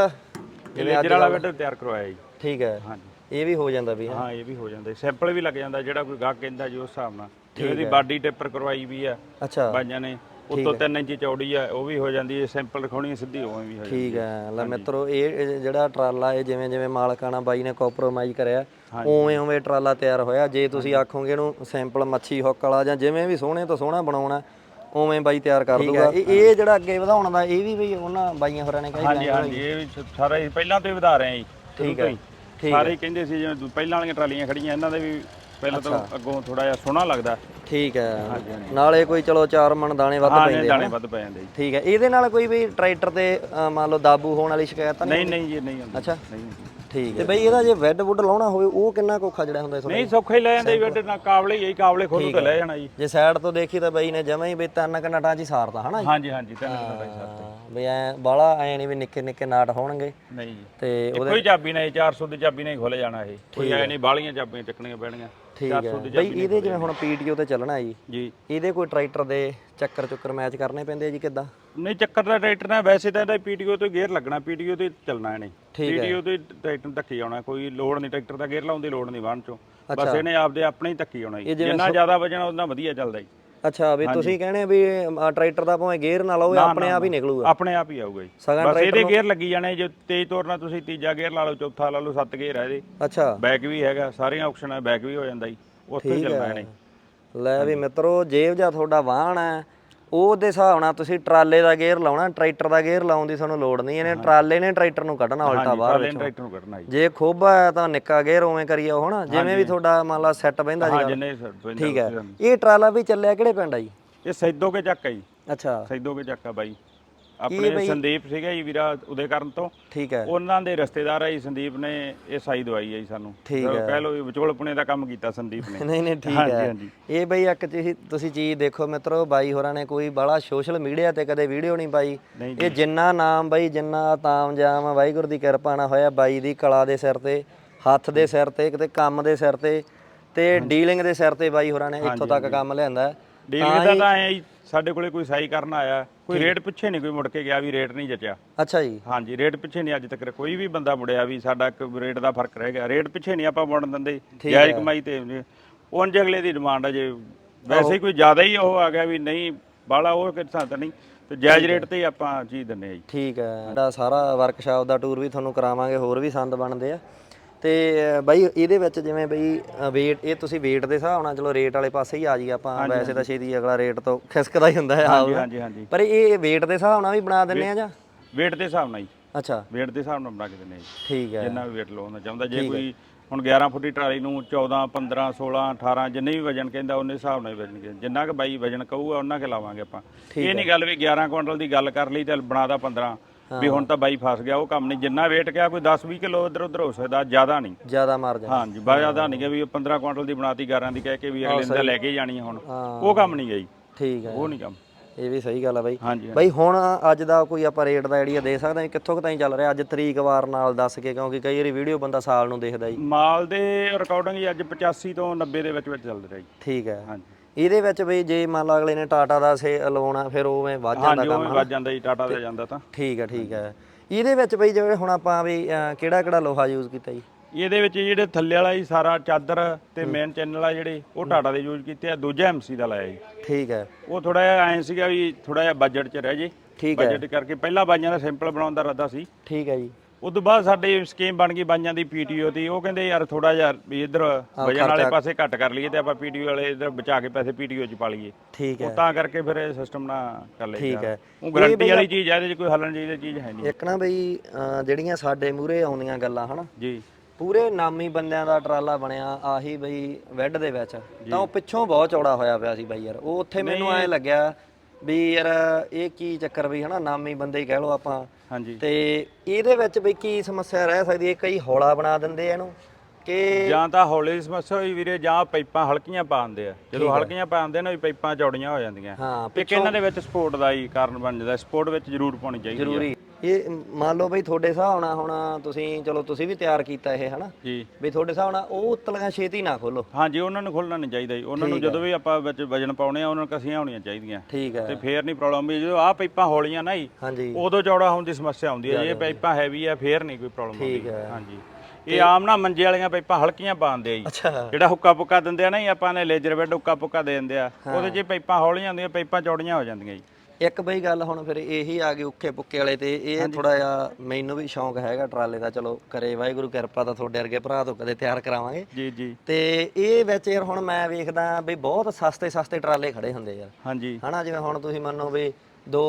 ਇਹ ਲੇਜਰ ਵਾਲਾ ਬੈਟਰ ਤਿਆਰ ਕਰਵਾਇਆ ਜੀ। ਠੀਕ ਹੈ। ਹਾਂਜੀ। ਇਹ ਵੀ ਹੋ ਜਾਂਦਾ ਵੀ ਹਾਂ ਇਹ ਵੀ ਹੋ ਜਾਂਦਾ। ਸੈਂਪਲ ਵੀ ਲੱਗ ਜਾਂਦਾ ਜਿਹੜਾ ਕੋਈ ਗਾਹਕ ਕਹਿੰਦਾ ਜੀ ਉਸ ਹਿਸਾਬ ਨਾਲ। ਜਿਵੇਂ ਇਹਦੀ ਬਾਡੀ ਟੇਪਰ ਕਰਵਾਈ ਵੀ ਆ ਅੱਛਾ। ਬਾਈਆਂ ਨੇ। ਉੱਤੋਂ 3 ਇੰਚ ਚੌੜੀ ਆ ਉਹ ਵੀ ਹੋ ਜਾਂਦੀ ਹੈ ਸੈਂਪਲ ਦਿਖਾਉਣੀ ਸਿੱਧੀ ਉਵੇਂ ਵੀ ਹੋ ਜਾਂਦੀ ਠੀਕ ਹੈ ਲੈ ਮਿੱਤਰੋ ਇਹ ਜਿਹੜਾ ਟਰਾਲਾ ਇਹ ਜਿਵੇਂ ਜਿਵੇਂ ਮਾਲਕਾਨਾ ਬਾਈ ਨੇ ਕੰਪਰੋਮਾਈਜ਼ ਕਰਿਆ ਉਵੇਂ ਉਵੇਂ ਟਰਾਲਾ ਤਿਆਰ ਹੋਇਆ। ਜੇ ਤੁਸੀਂ ਆਖੋਗੇ ਇਹਨੂੰ ਸੈਂਪਲ ਮੱਛੀ ਹੁੱਕ ਵਾਲਾ ਜਾਂ ਜਿਵੇਂ ਵੀ ਸੋਹਣੇ ਤੋਂ ਸੋਹਣਾ ਬਣਾਉਣਾ ਉਵੇਂ ਬਾਈ ਤਿਆਰ ਕਰ ਦੂਗਾ ਇਹ ਇਹ ਜਿਹੜਾ ਅੱਗੇ ਵਧਾਉਣ ਦਾ ਇਹ ਵੀ ਬਈ ਉਹਨਾਂ ਬਾਈਆਂ ਹੋਰਾਂ ਨੇ ਕਹੀ ਹਾਂਜੀ ਹਾਂਜੀ ਇਹ ਵੀ ਸਾਰਾ ਪਹਿਲਾਂ ਤੋਂ ਹੀ ਵਧਾ ਰਹੇ ਆ ਜੀ ਠੀਕ ਹੈ ਸਾਰੇ ਕਹਿੰਦੇ ਸੀ ਜਿਵੇਂ ਪਹਿਲਾਂ ਵਾਲੀਆਂ ਟਰਾਲੀਆਂ ਖੜੀਆਂ ਇਹਨਾਂ ਦੇ ਵੀ ਪਹਿਲਾਂ ਤੋਂ ਅੱਗੋਂ ਥੋੜਾ ਜਿਹਾ ਸੋਹਣਾ ਲੱਗਦਾ। ਠੀਕ ਹੈ। ਨਾਲੇ ਕੋਈ ਚਲੋ ਚਾਰ ਮਣ ਦਾਣੇ ਵੱਧ ਹਾਂ ਪੈਂਦੇ ਦਾਣੇ ਵੱਧ ਪੈ ਜਾਂਦੇ ਜੀ। ਠੀਕ ਹੈ। ਇਹਦੇ ਨਾਲ ਕੋਈ ਵੀ ਟਰੈਕਟਰ ਤੇ ਅ, ਮੰਨ ਲਓ ਦਾਬੂ ਹੋਣ ਵਾਲੀ ਸ਼ਿਕਾਇਤ ਤਾਂ ਨਹੀਂ ਨਹੀਂ ਨਹੀਂ ਜੀ ਨਹੀਂ ਹੁੰਦੀ। ਅੱਛਾ। ਨਹੀਂ ਠੀਕ ਹੈ। ਬਈ ਇਹਦਾ ਜੇ ਵੈਡ ਵੁੱਡ ਲਾਉਣਾ ਹੋਵੇ ਉਹ ਕਿੰਨਾ ਕੋਖਾ ਜਿਹੜਾ ਹੁੰਦਾ ਇਸ ਨਹੀਂ ਸੌਖਾ ਹੀ ਲੈ ਜਾਂਦੇ ਜੀ ਨਾ ਕਾਬਲੇ ਹੀ ਕਾਬਲੇ ਖੋਲੂ ਤੇ ਲੈ ਜਾਣਾ ਜੀ। ਜੇ ਸਾਈਡ ਤੋਂ ਦੇਖੀ ਤਾਂ ਬਈ ਨੇ ਜਮਾਂ ਹੀ ਬਈ ਤਿੰਨ ਕਨਾਟਾਂ 'ਚ ਹੀ ਸਾਰਤਾ ਹਨਾ ਜੀ? ਹਾਂਜੀ ਹਾਂਜੀ ਤਿੰਨ ਬਾਈ ਸਰ ਹਾਂ, ਵੀ ਐ ਬਾਲਾ ਐ ਨਹੀਂ ਵੀ ਨਿੱਕੇ ਨਿੱਕੇ ਨਾਟ ਹੋਣਗੇ। ਨਹੀਂ ਜੀ। ਤੇ ਇੱਕੋ ਹੀ ਚਾਬੀ ਨਹੀਂ 400 ਦੀ ਚਾਬੀ ਨਹੀਂ ਖੁੱਲ ਜਾਣਾ ਇਹ। ਕੋਈ ਐ ਨਹੀਂ ਬਾਹਲੀਆਂ ਚਾਬੀਆਂ ਚੱਕਣੀਆਂ ਪੈਣਗੀਆਂ ਠੀਕ ਹੈ। 400 ਦੀ ਬਈ ਇਹਦੇ ਜਿਵੇਂ ਹੁਣ ਪੀਟੀਓ ਤੇ ਚੱਲਣਾ ਜੀ ਜੀ। ਇਹਦੇ ਕੋਈ ਟਰੈਕਟਰ ਦੇ ਚੱਕਰ ਚੁੱਕਰ ਮੈਚ ਕਰਨੇ ਪੈਂਦੇ ਆ ਜੀ ਕਿੱਦਾਂ? ਨਹੀਂ ਚੱਕਰ ਦਾ ਟਰੈਕਟਰ ਨਾਲ ਵੈਸੇ ਤਾਂ ਇਹਦਾ ਪੀਟੀਓ ਤੋਂ ਗੇਅਰ ਲੱਗਣਾ ਪੀਟੀਓ ਤੇ ਚੱਲਣਾ ਇਹਨੇ। ਪੀਟੀਓ ਤੇ ਟਰੈਕਟਰ ਧੱਕੀ ਆਉਣਾ ਕੋਈ ਲੋਡ ਨਹੀਂ ਟਰੈਕਟਰ ਦਾ ਗੇਅਰ ਲਾਉਣ ਦੀ ਲੋਡ ਨਹੀਂ ਵਾਹਨ ਚੋਂ। ਬਸ ਇਹਨੇ ਆਪਦੇ ਆਪਣੇ ਹੀ ਧੱਕੀ ਆਉਣਾ ਜੀ। ਜਿੰਨਾ ਜ਼ਿਆਦਾ ਵਜਨ ਉਹਨਾਂ ਵਧੀਆ ਚੱਲਦਾ ਜੀ। ਅੱਛਾ ਵੀ ਤੁਸੀਂ ਕਹਿੰਦੇ ਵੀ ਅ, ਟਰੈਕਟਰ ਦਾ ਭਾਵੇਂ ਗੇਅਰ ਨਾ ਲਾਓ ਇਹ ਆਪਣੇ ਆਪ ਹੀ ਨਿਕਲੂਗਾ। ਆਪਣੇ ਆਪ ਹੀ ਆਊਗਾ ਜੀ। ਸਗਨ ਬਸ ਇਹਦੇ ਗੇਅਰ ਲੱਗੀ ਜਾਣੇ ਜੇ ਤੇਜ਼ ਤੋਰਨਾ ਤੁਸੀਂ ਤੀਜਾ ਗੇਅਰ ਲਾ ਲਓ ਚੌਥਾ ਲਾ ਲਓ ਸੱਤ ਗੇਅਰ ਆ ਇਹਦੇ। ਅੱਛਾ। ਬੈਕ ਵੀ ਹੈਗਾ ਸਾਰੀਆਂ ਆਪਸ਼ਨ ਹੈ ਬੈਕ ਵੀ ਹੋ ਜਾਂਦਾ ਜੀ। ਉੱਥੇ ਹੀ ਚੱਲਣਾ ਇਹਨੇ। ਲੈ ਵੀ ਮਿੱਤਰੋ ਜੇਬ ਜਾਂ ਤੁਹਾਡਾ ਵਾਹਣ ਹੈ। ਉਹਦੇ ਹਿਸਾਬ ਨਾਲ ਤੁਸੀਂ ਟਰਾਲੇ ਦਾ ਗੇਅਰ ਲਾਉਣਾ ਟਰੈਕਟਰ ਦਾ ਗੇਅਰ ਲਾਉਣ ਦੀ ਤੁਹਾਨੂੰ ਲੋੜ ਨਹੀਂ ਇਹਨੇ ਟਰਾਲੇ ਨੇ ਟਰੈਕਟਰ ਨੂੰ ਕੱਢਣਾ ਉਲਟਾ ਬਾਹਰ ਪਾਲੇ ਟਰੈਕਟਰ ਨੂੰ ਕੱਢਣਾ ਜੀ। ਜੇ ਖੋਬਾ ਹੈ ਤਾਂ ਨਿੱਕਾ ਗੇਅਰ ਉਵੇਂ ਕਰੀਏ ਉਹ ਹਨਾ? ਜਿਵੇਂ ਵੀ ਤੁਹਾਡਾ ਮੰਨ ਲਾ ਸੈੱਟ ਬਹਿੰਦਾ ਹਾਂ ਜੀ ਜਿੰਨੇ ਠੀਕ ਹੈ। ਇਹ ਟਰਾਲਾ ਵੀ ਚੱਲਿਆ ਕਿਹੜੇ ਪਿੰਡ ਆ ਜੀ? ਇਹ ਸੈਦੋ ਕੇ ਚੱਕ ਹੈ ਜੀ। ਅੱਛਾ। ਸੈਦੋ ਕੇ ਚੱਕ ਆ ਬਾਈ। ਆਪਣੇ ਸੰਦੀਪ ਸੀਗਾ ਜੀ ਵੀਰਾ ਉਦੇ ਕਰਨ ਤੋਂ। ਠੀਕ ਹੈ। ਉਹਨਾਂ ਦੇ ਰਿਸ਼ਤੇਦਾਰ ਆ ਜੀ ਸੰਦੀਪ ਨੇ ਇਹ ਸਾਈ ਦਵਾਈ ਹੈ ਜੀ ਸਾਨੂੰ। ਠੀਕ ਚਲੋ ਕਹਿ ਲਓ ਵੀ ਵਿਚੋਲਪੁਣੇ ਦਾ ਕੰਮ ਕੀਤਾ ਸੰਦੀਪ ਨੇ। ਨਹੀਂ ਨਹੀਂ ਠੀਕ ਹਾਂਜੀ ਹੈ। ਹਾਂਜੀ ਇਹ ਬਈ ਇੱਕ ਤੁਸੀਂ ਤੁਸੀਂ ਚੀਜ਼ ਦੇਖੋ ਮਿੱਤਰੋ ਬਾਈ ਹੋਰਾਂ ਨੇ ਕੋਈ ਬੜਾ ਸੋਸ਼ਲ ਮੀਡੀਆ ਤੇ ਕਦੇ ਵੀਡੀਓ ਨਹੀਂ ਪਾਈ। ਨਹੀਂ ਇਹ ਜਿੰਨਾ ਨਾਮ ਬਾਈ ਜਿੰਨਾ ਤਾਮ ਜਾਮ ਆ, ਵਾਹਿਗੁਰੂ ਦੀ ਕਿਰਪਾ ਨਾਲ ਹੋਇਆ ਬਾਈ ਦੀ ਕਲਾ ਦੇ ਸਿਰ ਤੇ ਹੱਥ ਦੇ ਸਿਰ ਤੇ ਕਿਤੇ ਕੰਮ ਦੇ ਸਿਰ ਤੇ ਤੇ ਡੀਲਿੰਗ ਦੇ ਸਿਰ ਤੇ ਬਾਈ ਹੋਰਾਂ ਨੇ ਇੱਥੋਂ ਤੱਕ ਕੰਮ ਲਿਆਂਦਾ। ਹੈ। ਡੀਲਿੰਗ ਦਾ ਤਾਂ ਐ ਜੀ ਸਾਡੇ ਕੋਲੇ ਕੋਈ ਸਾਈ ਕਰਨ ਆਇਆ ਕੋਈ ਰੇਟ ਪਿੱਛੇ ਨਹੀਂ ਕੋਈ ਮੁੜ ਕੇ ਗਿਆ ਵੀ ਰੇਟ ਨਹੀਂ ਜਚਿਆ। ਅੱਛਾ ਜੀ। ਹਾਂਜੀ ਰੇਟ ਪਿੱਛੇ ਨਹੀਂ ਅੱਜ ਤੱਕ ਕੋਈ ਵੀ ਬੰਦਾ ਮੁੜਿਆ ਵੀ ਸਾਡਾ ਇੱਕ ਰੇਟ ਦਾ ਫ਼ਰਕ ਰਹਿ ਗਿਆ। ਰੇਟ ਪਿੱਛੇ ਨਹੀਂ ਆਪਾਂ ਮੁੜਨ ਦਿੰਦੇ ਜਾਇਜ਼ ਕਮਾਈ ਤੇ ਉਂਝ ਅਗਲੇ ਦੀ ਡਿਮਾਂਡ ਹੈ ਜੇ ਵੈਸੇ ਕੋਈ ਜ਼ਿਆਦਾ ਹੀ ਉਹ ਆ ਗਿਆ ਵੀ ਨਹੀਂ ਬਾਲਾ ਉਹ ਕਿਸਾਂ ਤਾਂ ਨਹੀਂ ਤੇ ਜਾਇਜ਼ ਰੇਟ ਤੇ ਆਪਾਂ ਚੀਜ਼ ਦਿੰਨੇ ਆ ਜੀ। ਠੀਕ ਹੈ। ਸਾਡਾ ਸਾਰਾ ਵਰਕਸ਼ਾਪ ਦਾ ਟੂਰ ਵੀ ਤੁਹਾਨੂੰ ਕਰਾਵਾਂਗੇ ਹੋਰ ਵੀ ਸੰਦ ਬਣਦੇ ਆ। ਤੇ ਬਾਈ ਇਹਦੇ ਵਿੱਚ ਜਿਵੇਂ ਬਈ weight ਇਹ ਤੁਸੀਂ weight ਦੇ ਹਿਸਾਬ ਨਾਲ ਚਲੋ ਰੇਟ ਵਾਲੇ ਪਾਸੇ ਹੀ ਆ ਜੀ ਆਪਾਂ ਵੈਸੇ ਤਾਂ ਛੇਤੀ ਅਗਲਾ ਰੇਟ ਤੋਂ ਖਿਸਕਦਾ ਹੀ ਹੁੰਦਾ ਹੈ ਹਾਂਜੀ ਹਾਂਜੀ ਹਾਂਜੀ। ਪਰ ਇਹ weight ਦੇ ਹਿਸਾਬ ਨਾਲ ਵੀ ਬਣਾ ਦਿੰਨੇ ਆ ਜਾਂ? Weight ਦੇ ਹਿਸਾਬ ਨਾਲ ਜੀ। ਅੱਛਾ। Weight ਦੇ ਹਿਸਾਬ ਨਾਲ ਬਣਾ ਕੇ ਦਿੰਨੇ ਆ ਜੀ। ਠੀਕ ਹੈ। ਜਿੰਨਾ ਵੀ weight ਲਾਉਣਾ ਚਾਹੁੰਦਾ ਜੇ ਕੋਈ ਹੁਣ 11 ਫੁੱਟੀ ਟਰਾਲੀ ਨੂੰ 14 15 16 18 ਜਿੰਨੇ ਵੀ ਵਜਨ ਕਹਿੰਦਾ ਉਹਨੇ ਹਿਸਾਬ ਨਾਲ ਹੀ ਵਜਨ ਜਿੰਨਾ ਕਿ ਬਾਈ ਵਜਨ ਕਹੂਗਾ ਉਹਨਾਂ ਕੇ ਲਾਵਾਂਗੇ ਆਪਾਂ। ਇਹ ਨਹੀਂ ਗੱਲ ਵੀ 11 ਕੁਇੰਟਲ ਦੀ ਗੱਲ ਕਰ ਲਈ ਤੇ ਬਣਾਦਾ 15 ਵੀ ਹੁਣ ਤਾਂ ਬਾਈ ਫਸ ਗਿਆ ਉਹ ਕੰਮ ਨਹੀਂ। ਜਿੰਨਾ weight ਕਿਹਾ ਕੋਈ 10 20 ਕਿਲੋ ਇੱਧਰ ਉੱਧਰ ਹੋ ਸਕਦਾ ਜ਼ਿਆਦਾ ਨਹੀਂ। ਜ਼ਿਆਦਾ ਮਾਰਜਨ ਹਾਂਜੀ ਬਾ ਜ਼ਿਆਦਾ ਨਹੀਂ ਕਿ ਵੀ 15 ਕੁਇੰਟਲ ਦੀ ਬਣਾਤੀ 11 ਦੀ ਕਹਿ ਕੇ ਵੀ ਅਗਲੇ ਦਿਨ ਲੈ ਕੇ ਜਾਣੀ ਹੁਣ। ਉਹ ਕੰਮ ਨਹੀਂ ਗਈ ਠੀਕ ਹੈ। ਉਹ ਨਹੀਂ ਕੰਮ। ਇਹ ਵੀ ਸਹੀ ਗੱਲ ਆ ਬਾਈ। ਹਾਂਜੀ ਬਾਈ ਹੁਣ ਅੱਜ ਦਾ ਕੋਈ ਆਪਾਂ ਰੇਟ ਦਾ ਆਈਡੀਆ ਦੇ ਸਕਦੇ ਹਾਂ ਕਿੱਥੋਂ ਕੁ ਤਾਈਂ ਚੱਲ ਰਿਹਾ? ਅੱਜ ਤਰੀਕ ਵਾਰ ਨਾਲ ਦੱਸ ਕੇ ਕਿਉਂਕਿ ਕਈ ਵਾਰੀ ਵੀਡੀਓ ਬੰਦਾ ਸਾਲ ਨੂੰ ਦੇਖਦਾ ਜੀ। ਮਾਲ ਦੇ ਰਿਕਾਰਡਿੰਗ ਜੀ ਅੱਜ 85 ਤੋਂ 90 ਦੇ ਵਿੱਚ ਵਿੱਚ ਚੱਲ ਰਿਹਾ ਜੀ। ਠੀਕ ਹੈ। ਹਾਂਜੀ। ਇਹਦੇ ਵਿੱਚ ਬਈ ਜੇ ਮੰਨ ਲਾ ਅਗਲੇ ਨੇ ਟਾਟਾ ਦਾ ਸੇ ਲਵਾਉਣਾ ਫਿਰ ਉਵੇਂ ਵੱਧ ਜਾਂਦਾ ਹਾਂਜੀ ਉਹ ਵੀ ਵੱਜ ਜਾਂਦਾ ਜੀ ਟਾਟਾ ਦਾ ਜਾਂਦਾ ਤਾਂ। ਠੀਕ ਹੈ ਠੀਕ ਹੈ ਇਹਦੇ ਵਿੱਚ ਬਈ ਜਿਹੜੇ ਹੁਣ ਆਪਾਂ ਵੀ ਕਿਹੜਾ ਕਿਹੜਾ ਲੋਹਾ ਯੂਜ਼ ਕੀਤਾ ਜੀ? ਇਹਦੇ ਵਿੱਚ ਜਿਹੜੇ ਥੱਲੇ ਵਾਲਾ ਜੀ ਸਾਰਾ ਚਾਦਰ ਤੇ ਮੇਨ ਚੈਨਲ ਆ ਜਿਹੜੇ ਉਹ ਟਾਟਾ ਦੇ ਯੂਜ਼ ਕੀਤੇ ਆ ਦੂਜਾ ਐਮਸੀ ਦਾ ਲਾਇਆ ਜੀ। ਠੀਕ ਹੈ ਉਹ ਥੋੜਾ ਜਿਹਾ ਐਂ ਸੀਗਾ ਵੀ ਥੋੜਾ ਜਿਹਾ ਬਜਟ 'ਚ ਰਹਿ ਜੇ। ਠੀਕ ਹੈ ਬਜਟ ਕਰਕੇ ਪਹਿਲਾਂ ਬਾਈਆਂ ਦਾ ਸਿੰਪਲ ਬਣਾਉਣ ਦਾ ਇਰਾਦਾ ਸੀ। ਠੀਕ ਹੈ ਜੀ। ਉਸ ਤੋਂ ਬਾਅਦ ਸਾਡੇ ਸਕੀਮ ਬਣ ਗਈ ਬਾਈਆਂ ਦੀ ਪੀਟੀਓ ਦੀ। ਉਹ ਕਹਿੰਦੇ ਯਾਰ ਥੋੜਾ ਜਿਹਾ ਵੀ ਇਧਰ ਵਜਨ ਵਾਲੇ ਪਾਸੇ ਘੱਟ ਕਰ ਲਈਏ ਤੇ ਆਪਾਂ ਪੀਟੀਓ ਵਾਲੇ ਇਧਰ ਬਚਾ ਕੇ ਪੈਸੇ ਪੀਟੀਓ 'ਚ ਪਾ ਲਈਏ। ਠੀਕ ਉਹ ਹੈ। ਤਾਂ ਕਰਕੇ ਫਿਰ ਇਹ ਸਿਸਟਮ ਨਾ ਕਰ ਠੀਕ ਹੈ। ਉਹ ਗਾਰੰਟੀ ਵਾਲੀ ਚੀਜ਼ ਹੈ ਇਹਦੇ 'ਚ ਕੋਈ ਹੱਲਣ ਚੀਜ਼ ਦੀ ਚੀਜ਼ ਹੈ ਨਹੀਂ। ਇੱਕ ਨਾ ਬਈ ਜਿਹੜੀਆਂ ਸਾਡੇ ਮੂਰੇ ਆਉਂਦੀਆਂ ਗੱਲਾਂ ਹਨਾ? ਜੀ। ਪੂਰੇ ਨਾਮੀ ਬੰਦਿਆਂ ਦਾ ਟਰਾਲਾ ਬਣਿਆ ਆਹੀ ਬਈ ਵੈੱਡ ਦੇ ਵਿੱਚ। ਤਾਂ ਉਹ ਪਿੱਛੋਂ ਬਹੁਤ ਚੌੜਾ ਹੋਇਆ ਪਿਆ ਸੀ ਬਾਈ ਯਾਰ। ਉਹ ਉੱਥੇ ਮੈਨੂੰ ਐ ਲੱਗਿਆ ਵੀ ਯਾਰ ਇਹ ਕੀ ਚੱਕਰ ਬਈ ਹਨਾ ਨਾਮੀ ਬੰਦੇ ਹੀ ਕਹਿ ਲਓ ਆਪਾਂ। ਹਾਂਜੀ। ਤੇ ਇਹਦੇ ਵਿੱਚ ਬਈ ਕੀ ਸਮੱਸਿਆ ਰਹਿ ਸਕਦੀ ਹੈ? ਕਈ ਹੌਲਾ ਬਣਾ ਦਿੰਦੇ ਆ ਇਹਨੂੰ। ਕਿ ਜਾਂ ਤਾਂ ਹੌਲੇ ਦੀ ਸਮੱਸਿਆ ਹੋਈ ਵੀਰੇ ਜਾਂ ਪਾਈਪਾਂ ਹਲਕੀਆਂ ਪਾਉਂਦੇ ਆ। ਜਦੋਂ ਹਲਕੀਆਂ ਪਾਉਂਦੇ ਨੇ ਵੀ ਪਾਈਪਾਂ ਚੌੜੀਆਂ ਹੋ ਜਾਂਦੀਆਂ। ਹਾਂ ਇੱਕ ਇਹਨਾਂ ਦੇ ਵਿੱਚ ਸਪੋਰਟ ਦਾ ਹੀ ਕਾਰਨ ਬਣ ਜਾਂਦਾ। ਸਪੋਰਟ ਵਿੱਚ ਜ਼ਰੂਰ ਪਾਉਣੀ ਚਾਹੀਦੀ ਹੈ ਜ਼ਰੂਰੀ। ਇਹ ਮੰਨ ਲਓ ਬਈ ਤੁਹਾਡੇ ਹਿਸਾਬ ਨਾਲ ਹੁਣ ਤੁਸੀਂ ਚਲੋ ਤੁਸੀਂ ਵੀ ਤਿਆਰ ਕੀਤਾ ਇਹ ਹਨਾ? ਜੀ। ਵੀ ਤੁਹਾਡੇ ਹਿਸਾਬ ਨਾਲ ਉਹ ਉਤਲੀਆਂ ਛੇਤੀ ਨਾ ਖੋਲੋ। ਹਾਂਜੀ ਉਹਨਾਂ ਨੂੰ ਖੋਲਣਾ ਨਹੀਂ ਚਾਹੀਦਾ ਜੀ। ਉਹਨਾਂ ਨੂੰ ਜਦੋਂ ਵੀ ਆਪਾਂ ਵਿੱਚ ਵਜਨ ਪਾਉਣੇ ਆ ਉਹਨਾਂ ਨੂੰ ਕਸੀਆਂ ਹੋਣੀਆਂ ਚਾਹੀਦੀਆਂ। ਠੀਕ ਹੈ ਤੇ ਫੇਰ ਨਹੀਂ ਪ੍ਰੋਬਲਮ ਵੀ ਜਦੋਂ ਆਹ ਪਾਈਪਾਂ ਹੌਲੀਆਂ ਨਾ ਜੀ ਹਾਂਜੀ। ਉਦੋਂ ਚੌੜਾ ਹੋਣ ਦੀ ਸਮੱਸਿਆ ਆਉਂਦੀ ਹੈ ਜੇ ਪਾਈਪਾਂ ਹੈਵੀ ਆ ਫੇਰ ਨਹੀਂ ਕੋਈ ਪ੍ਰੋਬਲਮ ਆਉਂਦੀ। ਹੈ। ਹਾਂਜੀ। ਇਹ ਆਮ ਨਾ ਮੰਜੇ ਵਾਲੀਆਂ ਪਾਈਪਾਂ ਹਲਕੀਆਂ ਪਾਉਂਦੇ ਆ ਜੀ। ਅੱਛਾ। ਜਿਹੜਾ ਹੁੱਕਾ ਪੁੱਕਾ ਦਿੰਦੇ ਆ ਨਾ ਜੀ ਆਪਾਂ ਨੇ ਲੇਜਰ ਬੈੱਡ ਹੁੱਕਾ ਪੁੱਕਾ ਦੇ ਦਿੰਦੇ ਆ। ਉਹਦੇ 'ਚ ਪਾਈਪਾਂ ਹੌਲੀਆਂ ਹੁੰਦੀਆਂ ਪਾਈਪਾਂ ਚੌੜੀਆਂ ਹੋ ਜਾਂਦੀਆਂ ਜੀ। ਇੱਕ ਬਈ ਗੱਲ ਹੁਣ ਫਿਰ ਇਹੀ ਆ ਗਈ ਉੱਕੇ ਪੁੱਕੇ ਵਾਲੇ ਤੇ ਇਹ ਥੋੜਾ ਜਿਹਾ ਮੈਨੂੰ ਵੀ ਸ਼ੌਂਕ ਹੈਗਾ ਟਰਾਲੇ ਦਾ ਚਲੋ ਕਰੇ ਵਾਹਿਗੁਰੂ ਕਿਰਪਾ ਤਾਂ ਤੁਹਾਡੇ ਵਰਗੇ ਭਰਾ ਤੋਂ ਕਦੇ ਤਿਆਰ ਕਰਾਵਾਂਗੇ। ਜੀ ਜੀ। ਤੇ ਇਹ ਵਿੱਚ ਯਾਰ ਹੁਣ ਮੈਂ ਵੇਖਦਾ ਵੀ ਬਹੁਤ ਸਸਤੇ ਸਸਤੇ ਟਰਾਲੇ ਖੜੇ ਹੁੰਦੇ ਯਾਰ। ਹਾਂਜੀ। ਹਨਾ ਜਿਵੇਂ ਹੁਣ ਤੁਸੀਂ ਮੰਨੋ ਵੀ 2